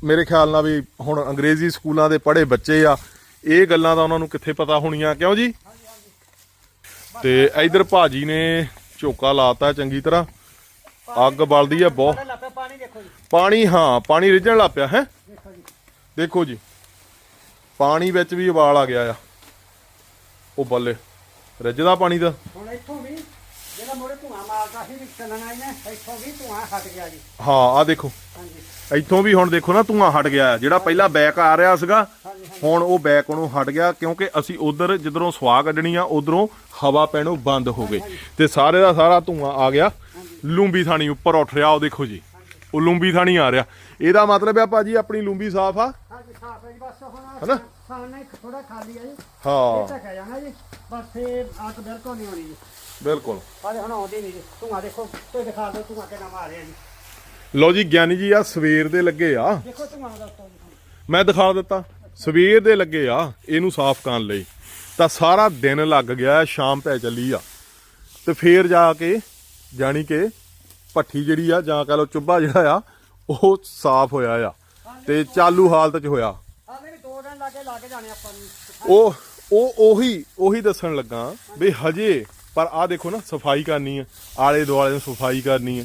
Speaker 1: ਮੇਰੇ ਖਿਆਲ ਨਾਲ ਵੀ ਹੁਣ ਅੰਗਰੇਜ਼ੀ ਸਕੂਲਾਂ ਦੇ ਪੜ੍ਹੇ ਬੱਚੇ ਆ ਇਹ ਗੱਲਾਂ ਦਾ ਉਹਨਾਂ ਨੂੰ ਕਿੱਥੇ ਪਤਾ ਹੋਣੀਆਂ ਕਿਉਂ ਜੀ? ਤੇ ਇਧਰ ਭਾਜੀ ਨੇ ਝੋਕਾ ਲਾਤਾ ਚੰਗੀ ਤਰ੍ਹਾਂ। ਅੱਗ ਬਲਦੀ ਆ ਬਹੁਤ।
Speaker 2: ਪਾਣੀ
Speaker 1: ਹਾਂ ਪਾਣੀ ਰਿੱਝਣ ਲੱਗ ਪਿਆ ਹੈ?
Speaker 2: ਦੇਖੋ ਜੀ।
Speaker 1: ਪਾਣੀ ਵਿੱਚ ਵੀ ਉਬਾਲ ਆ ਗਿਆ ਆ। ਉਹ ਬੱਲੇ ਰਿੱਝਦਾ ਪਾਣੀ ਦਾ
Speaker 2: ਹੁਣ ਇੱਥੋਂ ਧੂਆਂ ਮਾਰਦਾ ਸੀ ਚੱਲਣਾ ਇਹਨੇ ਇੱਥੋਂ ਵੀ ਧੂਆਂ ਹਟ ਗਿਆ ਜੀ।
Speaker 1: ਹਾਂ ਆ ਦੇਖੋ।
Speaker 2: ਹਾਂਜੀ।
Speaker 1: ਇੱਥੋਂ ਵੀ ਹੁਣ ਦੇਖੋ ਨਾ ਧੂਆਂ ਹਟ ਗਿਆ। ਜਿਹੜਾ ਪਹਿਲਾਂ ਬੈਕ ਆ ਰਿਹਾ ਸੀਗਾ ਹੁਣ ਉਹ ਬੈਕ ਨੂੰ ਹਟ ਗਿਆ ਕਿਉਂਕਿ ਅਸੀਂ ਉਧਰ ਜਿੱਧਰੋਂ ਸਵਾਹ ਕੱਢਣੀ ਆ ਉਧਰੋਂ ਹਵਾ ਪੈਣੋਂ ਬੰਦ ਹੋ ਗਏ। ਤੇ ਸਾਰੇ ਦਾ ਸਾਰਾ ਧੂਆਂ ਆ ਗਿਆ। ਲੂੰਬੀ ਥਾਣੀ ਉੱਪਰ ਉੱਠ ਰਿਹਾ ਉਹ ਦੇਖੋ ਜੀ। ਉਹ ਲੂੰਬੀ ਥਾਣੀ ਆ ਰਿਹਾ। ਇਹਦਾ ਮਤਲਬ ਆ ਭਾਜੀ ਆਪਣੀ ਲੂੰਬੀ ਸਾਫ਼ ਆ।
Speaker 2: ਹਾਂਜੀ ਸਾਫ਼ ਹੈ ਜੀ ਬਸ ਹੁਣ
Speaker 1: ਹਨਾ?
Speaker 2: ਸਾਹਮਣੇ ਥੋੜਾ ਖਾਲੀ ਹੈ ਜੀ।
Speaker 1: ਹਾਂ।
Speaker 2: ਇਹ ਤਾਂ ਕਹਿ ਜਾਣਾ ਜੀ। ਬਸ ਫੇਰ ਆਕ ਬਿਲਕੁਲ ਨਹੀਂ ਹੋਣੀ ਜੀ।
Speaker 1: ਬਿਲਕੁਲ।
Speaker 2: ਹਾਲੇ ਹੁਣ ਆਉਂਦੀ ਨਹੀਂ ਧੂਆਂ ਦੇਖੋ ਤੇ ਦਿਖਾ ਦਿਓ ਧੂਆਂ ਕਿੰਨਾ ਮਾਰ ਰਿਹਾ ਜੀ।
Speaker 1: ਲਓ ਜੀ ਗਿਆਨੀ ਜੀ ਆ ਸਵੇਰ ਦੇ ਲੱਗੇ ਆ।
Speaker 2: ਦੇਖੋ ਧੂਆਂ ਦਾ ਉੱਤੋਂ ਜੀ।
Speaker 1: ਮੈਂ ਦਿਖਾ ਦਿੱਤਾ। ਸਵੇਰ ਦੇ ਲੱਗੇ ਆ ਇਹਨੂੰ ਸਾਫ਼ ਕਰਨ ਲਈ। ਤਾਂ ਸਾਰਾ ਦਿਨ ਲੱਗ ਗਿਆ ਸ਼ਾਮ ਪੈ ਚੱਲੀ ਆ। ਤੇ ਫੇਰ ਜਾ ਕੇ ਜਾਣੀ ਕਿ ਭੱਠੀ ਜਿਹੜੀ ਆ ਜਾਂ ਕਹ ਲਓ ਚੁੱਭਾ ਜਿਹੜਾ ਆ ਉਹ ਸਾਫ਼ ਹੋਇਆ ਆ। ਤੇ ਚਾਲੂ ਹਾਲਤ 'ਚ ਹੋਇਆ।
Speaker 2: ਹਾਲੇ ਵੀ ਦੋ ਦਿਨ ਲੱਗੇ ਲੱਗ ਜਾਣੇ ਆਪਾਂ ਨੂੰ।
Speaker 1: ਉਹ ਉਹ ਉਹੀ ਉਹੀ ਦੱਸਣ ਲੱਗਾ ਵੀ ਹਜੇ ਪਰ ਆ ਦੇਖੋ ਨਾ ਸਫ਼ਾਈ ਕਰਨੀ ਆ। ਆਲੇ ਦੁਆਲੇ ਨੂੰ ਸਫ਼ਾਈ ਕਰਨੀ ਆ।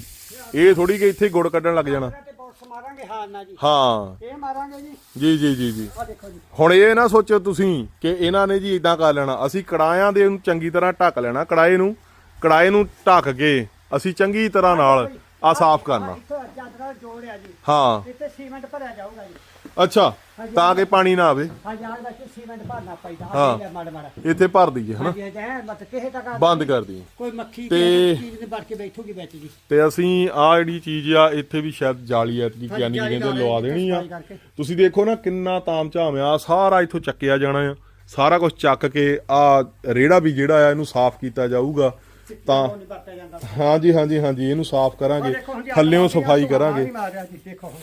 Speaker 1: ਇਹ ਥੋੜੀ ਕਿ ਇੱਥੇ ਹੀ ਗੁੜ ਕੱਢਣ ਲੱਗ ਜਾਣਾ।
Speaker 2: ਤੇ ਬਾਕਸ ਮਾਰਾਂਗੇ ਹਾਂ ਨਾ ਜੀ।
Speaker 1: ਹਾਂ।
Speaker 2: ਇਹ ਮਾਰਾਂਗੇ ਜੀ।
Speaker 1: ਜੀ ਜੀ ਜੀ ਜੀ।
Speaker 2: ਆ ਦੇਖੋ ਜੀ।
Speaker 1: ਹੁਣ ਇਹ ਨਾ ਸੋਚੋ ਤੁਸੀਂ ਕਿ ਇਹਨਾਂ ਨੇ ਜੀ ਇਦਾਂ ਕਰ ਲੈਣਾ। ਅਸੀਂ ਕੜਾਇਆਂ ਦੇ ਨੂੰ ਚੰਗੀ ਤਰ੍ਹਾਂ ਢੱਕ ਲੈਣਾ ਕੜਾਏ ਨੂੰ ਕੜਾਏ ਨੂੰ ਢੱਕ ਕੇ ਅਸੀਂ ਚੰਗੀ ਤਰ੍ਹਾਂ ਨਾਲ ਆ ਸਾਫ਼ ਕਰਨਾ।
Speaker 2: ਇੱਥੇ ਚਾਦਰਾਂ ਜੋੜਿਆ ਜੀ।
Speaker 1: ਹਾਂ।
Speaker 2: ਇੱਥੇ ਸੀਮੈਂਟ ਭਰਿਆ ਜਾਊਗਾ ਜੀ।
Speaker 1: ਅੱਛਾ। ਤਾਂ ਕਿ ਪਾਣੀ ਨਾ ਆਵੇ।
Speaker 2: ਹਾਂ ਯਾਰ ਵਿੱਚ ਸੀਮੈਂਟ ਭਰਨਾ ਪੈਂਦਾ
Speaker 1: ਹਾਂ।
Speaker 2: ਮਾੜਾ ਮਾੜਾ।
Speaker 1: ਇੱਥੇ ਭਰ ਦਈਏ ਹਨਾ?
Speaker 2: ਮਤ ਕਿਸੇ
Speaker 1: ਬੰਦ ਕਰ ਦਈਏ।
Speaker 2: ਕੋਈ ਮੱਖੀ
Speaker 1: ਤੇ-
Speaker 2: ਚੀਜ਼ ਦੇ ਵੜ ਕੇ ਬੈਠੂਗੀ ਵਿੱਚ ਜੀ।
Speaker 1: ਤੇ ਅਸੀਂ ਆ ਜਿਹੜੀ ਚੀਜ਼ ਆ ਇੱਥੇ ਵੀ ਸ਼ਾਇਦ ਜਾਲੀ
Speaker 2: ਹਾਂਜੀ,
Speaker 1: ਯਾਨੀ
Speaker 2: ਜਾਲੀ
Speaker 1: ਕਹਿੰਦੇ
Speaker 2: ਲਾ
Speaker 1: ਲਵਾ
Speaker 2: ਦੇਣੀ
Speaker 1: ਆ। ਤੁਸੀਂ ਦੇਖੋ ਨਾ ਕਿੰਨਾ ਤਾਮ ਝਾਮ ਆ ਸਾਰਾ ਇੱਥੋਂ ਚੱਕਿਆ ਜਾਣਾ ਆ। ਸਾਰਾ ਕੁਝ ਚੱਕ ਕੇ ਆ ਰੇੜਾ ਵੀ ਜਿਹੜਾ ਆ ਇਹਨੂੰ ਸਾਫ਼ ਕੀਤਾ ਜਾਊਗਾ। ਤਾਂ ਹਾਂਜੀ ਹਾਂਜੀ ਹਾਂਜੀ ਇਹਨੂੰ ਸਾਫ਼ ਕਰਾਂਗੇ।
Speaker 2: ਜੀ ਆਪਾਂ
Speaker 1: ਸਫ਼ਾਈ ਕਰਾਂਗੇ।
Speaker 2: ਜੀ ਦੇਖੋ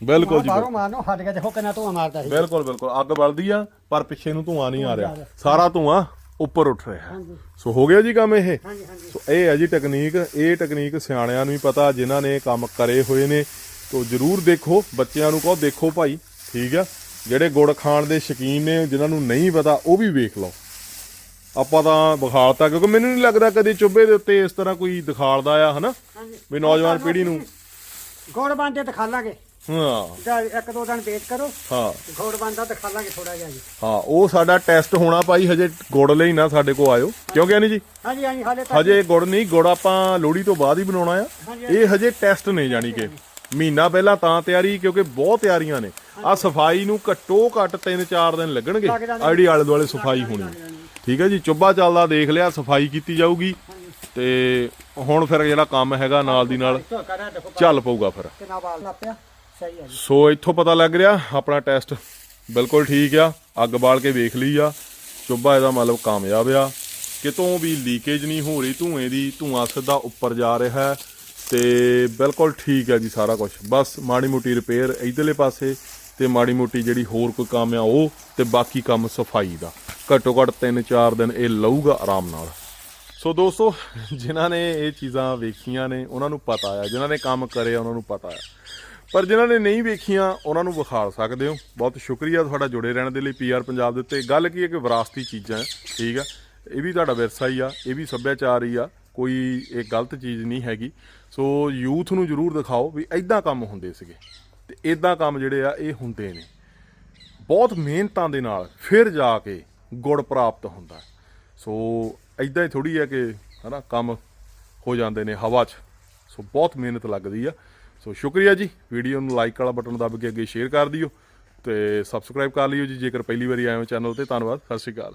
Speaker 1: ਬਿਲਕੁਲ ਜੀ
Speaker 2: ਬਾਹਰੋਂ ਮਾਰਨੋਂ ਹਟ ਗਿਆ ਦੇਖੋ ਕਿੰਨਾ ਧੂਆਂ ਮਾਰਦਾ ਸੀ
Speaker 1: ਬਿਲਕੁਲ ਬਿਲਕੁਲ। ਅੱਗ ਬਲਦੀ ਆ ਪਰ ਪਿੱਛੇ ਨੂੰ ਧੂਆਂ ਨਹੀਂ ਆ ਰਿਹਾ। ਸਾਰਾ ਧੂਆਂ ਉੱਪਰ ਉੱਠ ਰਿਹਾ। ਸੋ ਹੋ ਗਿਆ ਜੀ ਕੰਮ ਇਹ? ਸੋ ਇਹ ਹੈ ਜੀ ਟੈਕਨੀਕ। ਇਹ ਟੈਕਨੀਕ ਸਿਆਣਿਆਂ ਨੂੰ ਹੀ ਪਤਾ ਜਿਨ੍ਹਾਂ ਨੇ ਕੰਮ ਕਰੇ ਹੋਏ ਨੇ। ਤੋ ਜਰੂਰ ਦੇਖੋ ਬੱਚਿਆਂ ਨੂੰ ਕਹੋ ਦੇਖੋ ਭਾਈ ਠੀਕ ਆ? ਜਿਹੜੇ ਗੁੜ ਖਾਣ ਦੇ ਸ਼ੌਕੀਨ ਨੇ ਜਿਨ੍ਹਾਂ ਨੂੰ ਨਹੀਂ ਪਤਾ ਉਹ ਵੀ ਵੇਖ ਲਓ। ਆਪਾਂ ਤਾਂ ਵਿਖਾਲਤਾ ਕਿਉਂਕਿ ਮੈਨੂੰ ਨਹੀਂ ਲੱਗਦਾ ਕਦੇ ਚੁੱਭੇ ਦੇ ਉੱਤੇ ਇਸ ਤਰ੍ਹਾਂ ਕੋਈ ਦਿਖਾਲਦਾ ਆ ਹਨਾ? ਵੀ ਨੌਜਵਾਨ ਪੀੜ੍ਹੀ ਨੂੰ।
Speaker 2: ਗੋੜ ਬੰਦੇ ਦਿਖਾ ਲਾਂਗੇ।
Speaker 1: ਹਾਂ।
Speaker 2: ਜਾਂ ਇੱਕ ਦੋ ਦਿਨ ਵੇਟ ਕਰੋ।
Speaker 1: ਹਾਂ।
Speaker 2: ਗੋੜ ਬੰਦਾ ਦਿਖਾ ਲਾਂਗੇ ਥੋੜਾ ਜਿਹਾ ਜੀ।
Speaker 1: ਹਾਂ ਉਹ ਸਾਡਾ ਟੈਸਟ ਹੋਣਾ ਭਾਈ ਹਜੇ ਗੁੜ ਲਈ ਨਾ ਸਾਡੇ ਕੋ ਆਇਓ। ਕਿਉਂ ਗਿਆ ਨਹੀਂ ਜੀ?
Speaker 2: ਹਾਂਜੀ ਹਾਂਜੀ ਹਾਲੇ ਤੱਕ
Speaker 1: ਹਜੇ ਗੁੜ ਨਹੀਂ ਗੁੜ ਆਪਾਂ ਲੋਹੜੀ ਤੋਂ ਬਾਅਦ ਹੀ ਬਣਾਉਣਾ ਆ। ਇਹ ਹਜੇ। ਟੈਸਟ ਨੇ ਜਾਣੀ ਕਿ। ਮਹੀਨਾ ਪਹਿਲਾਂ ਤਾਂ ਤਿਆਰੀ ਕਿਉਂਕਿ ਬਹੁਤ ਤਿਆਰੀਆਂ ਨੇ। ਆ ਸਫ਼ਾਈ ਨੂੰ ਘੱਟੋ ਘੱਟ 3-4 ਦਿਨ ਲੱਗਣਗੇ। ਆਈਡੀ ਆਲੇ ਦੁਆਲੇ ਸਫ਼ਾਈ ਹੋਣੀ। ਠੀਕ ਹੈ ਜੀ ਚੁੱਭਾ ਚੱਲਦਾ ਦੇਖ ਲਿਆ ਸਫ਼ਾਈ ਕੀਤੀ ਜਾਊਗੀ। ਤੇ ਹੁਣ ਫਿਰ ਜਿਹੜਾ ਕੰਮ ਹੈਗਾ ਨਾਲ ਦੀ ਨਾਲ। ਚੱਲ ਪਊਗਾ ਫਿਰ।
Speaker 2: ਕਿੰਨਾ ਵਾਲ ਲੱਪਿਆ। ਸਹੀ ਹੈ ਜੀ।
Speaker 1: ਸੋ ਇੱਥੋਂ ਪਤਾ ਲੱਗ ਰਿਹਾ, ਆਪਣਾ ਟੈਸਟ ਬਿਲਕੁਲ ਠੀਕ ਆ, ਅੱਗ ਬਾਲ ਕੇ ਵੇਖ ਲਈ ਆ। ਚੁੱਭਾ ਇਹਦਾ ਮਤਲਬ ਕਾਮਯਾਬ ਆ। ਕਿਤੋਂ ਵੀ ਲੀਕੇਜ ਨਹੀਂ ਹੋ ਰਹੀ ਧੂਏ ਦੀ, ਧੂਆਂ ਸਿੱਧਾ ਉੱਪਰ ਜਾ ਰਿਹਾ ਹੈ ਤੇ ਬਿਲਕੁਲ ਠੀਕ ਹੈ ਜੀ ਸਾਰਾ ਕੁਝ ਬਸ ਮਾੜੀ ਮੋਟੀ ਰਿਪੇਅਰ ਇਧਰਲੇ ਪਾਸੇ ਤੇ ਮਾੜੀ ਮੋਟੀ ਜਿਹੜੀ ਹੋਰ ਕੋਈ ਕੰਮ ਆ ਉਹ ਤੇ ਬਾਕੀ ਕੰਮ ਸਫ਼ਾਈ ਦਾ। ਘੱਟੋ ਘੱਟ 3-4 ਦਿਨ ਇਹ ਲਊਗਾ ਆਰਾਮ ਨਾਲ। ਸੋ ਦੋਸਤੋ, ਜਿਨ੍ਹਾਂ ਨੇ ਇਹ ਚੀਜ਼ਾਂ ਵੇਖੀਆਂ ਨੇ, ਉਹਨਾਂ ਨੂੰ ਪਤਾ ਆ। ਜਿਨ੍ਹਾਂ ਨੇ ਕੰਮ ਕਰੇ ਉਹਨਾਂ ਨੂੰ ਪਤਾ ਆ। ਪਰ ਜਿਨ੍ਹਾਂ ਨੇ ਨਹੀਂ ਵੇਖੀਆਂ, ਉਹਨਾਂ ਨੂੰ ਵਿਖਾ ਸਕਦੇ ਹੋ। ਬਹੁਤ ਸ਼ੁਕਰੀਆ ਤੁਹਾਡਾ ਜੁੜੇ ਰਹਿਣ ਦੇ ਲਈ ਪੀਆਰ ਪੰਜਾਬ ਦੇ ਉੱਤੇ। ਗੱਲ ਕੀ ਹੈ ਕਿ ਵਿਰਾਸਤੀ ਚੀਜ਼ਾਂ ਠੀਕ ਆ ਇਹ ਵੀ ਤੁਹਾਡਾ ਵਿਰਸਾ ਹੀ ਆ, ਇਹ ਵੀ ਸੱਭਿਆਚਾਰ ਹੀ ਆ, ਕੋਈ ਇਹ ਗਲਤ ਚੀਜ਼ ਨਹੀਂ ਹੈਗੀ। ਸੋ ਯੂਥ ਨੂੰ ਜਰੂਰ ਦਿਖਾਓ ਵੀ ਐਦਾਂ ਕੰਮ ਹੁੰਦੇ ਸੀਗੇ ਤੇ ਐਦਾਂ ਕੰਮ ਜਿਹੜੇ ਆ, ਇਹ ਹੁੰਦੇ ਨੇ। ਬਹੁਤ ਮਿਹਨਤਾਂ ਦੇ ਨਾਲ ਫਿਰ ਜਾ ਕੇ ਗੁੜ ਪ੍ਰਾਪਤ ਹੁੰਦਾ ਸੋ ਐਦਾਂ ਹੀ ਥੋੜੀ ਹੈ ਕਿ ਹਨਾ, ਕੰਮ ਹੋ ਜਾਂਦੇ ਨੇ ਹਵਾ 'ਚ। ਸੋ ਬਹੁਤ ਮਿਹਨਤ ਲੱਗਦੀ ਆ। ਸੋ ਸ਼ੁਕਰੀਆ ਜੀ। ਵੀਡੀਓ ਨੂੰ ਲਾਈਕ ਵਾਲਾ ਬਟਨ ਦਬ ਕੇ ਅੱਗੇ ਸ਼ੇਅਰ ਕਰ ਦਿਓ ਤੇ ਸਬਸਕ੍ਰਾਈਬ ਕਰ ਲਿਓ ਜੀ। ਜੇਕਰ ਪਹਿਲੀ ਵਾਰੀ ਆਏ ਹੋ ਚੈਨਲ ਤੇ, ਧੰਨਵਾਦ। ਸਤਿ ਸ਼੍ਰੀ ਅਕਾਲ।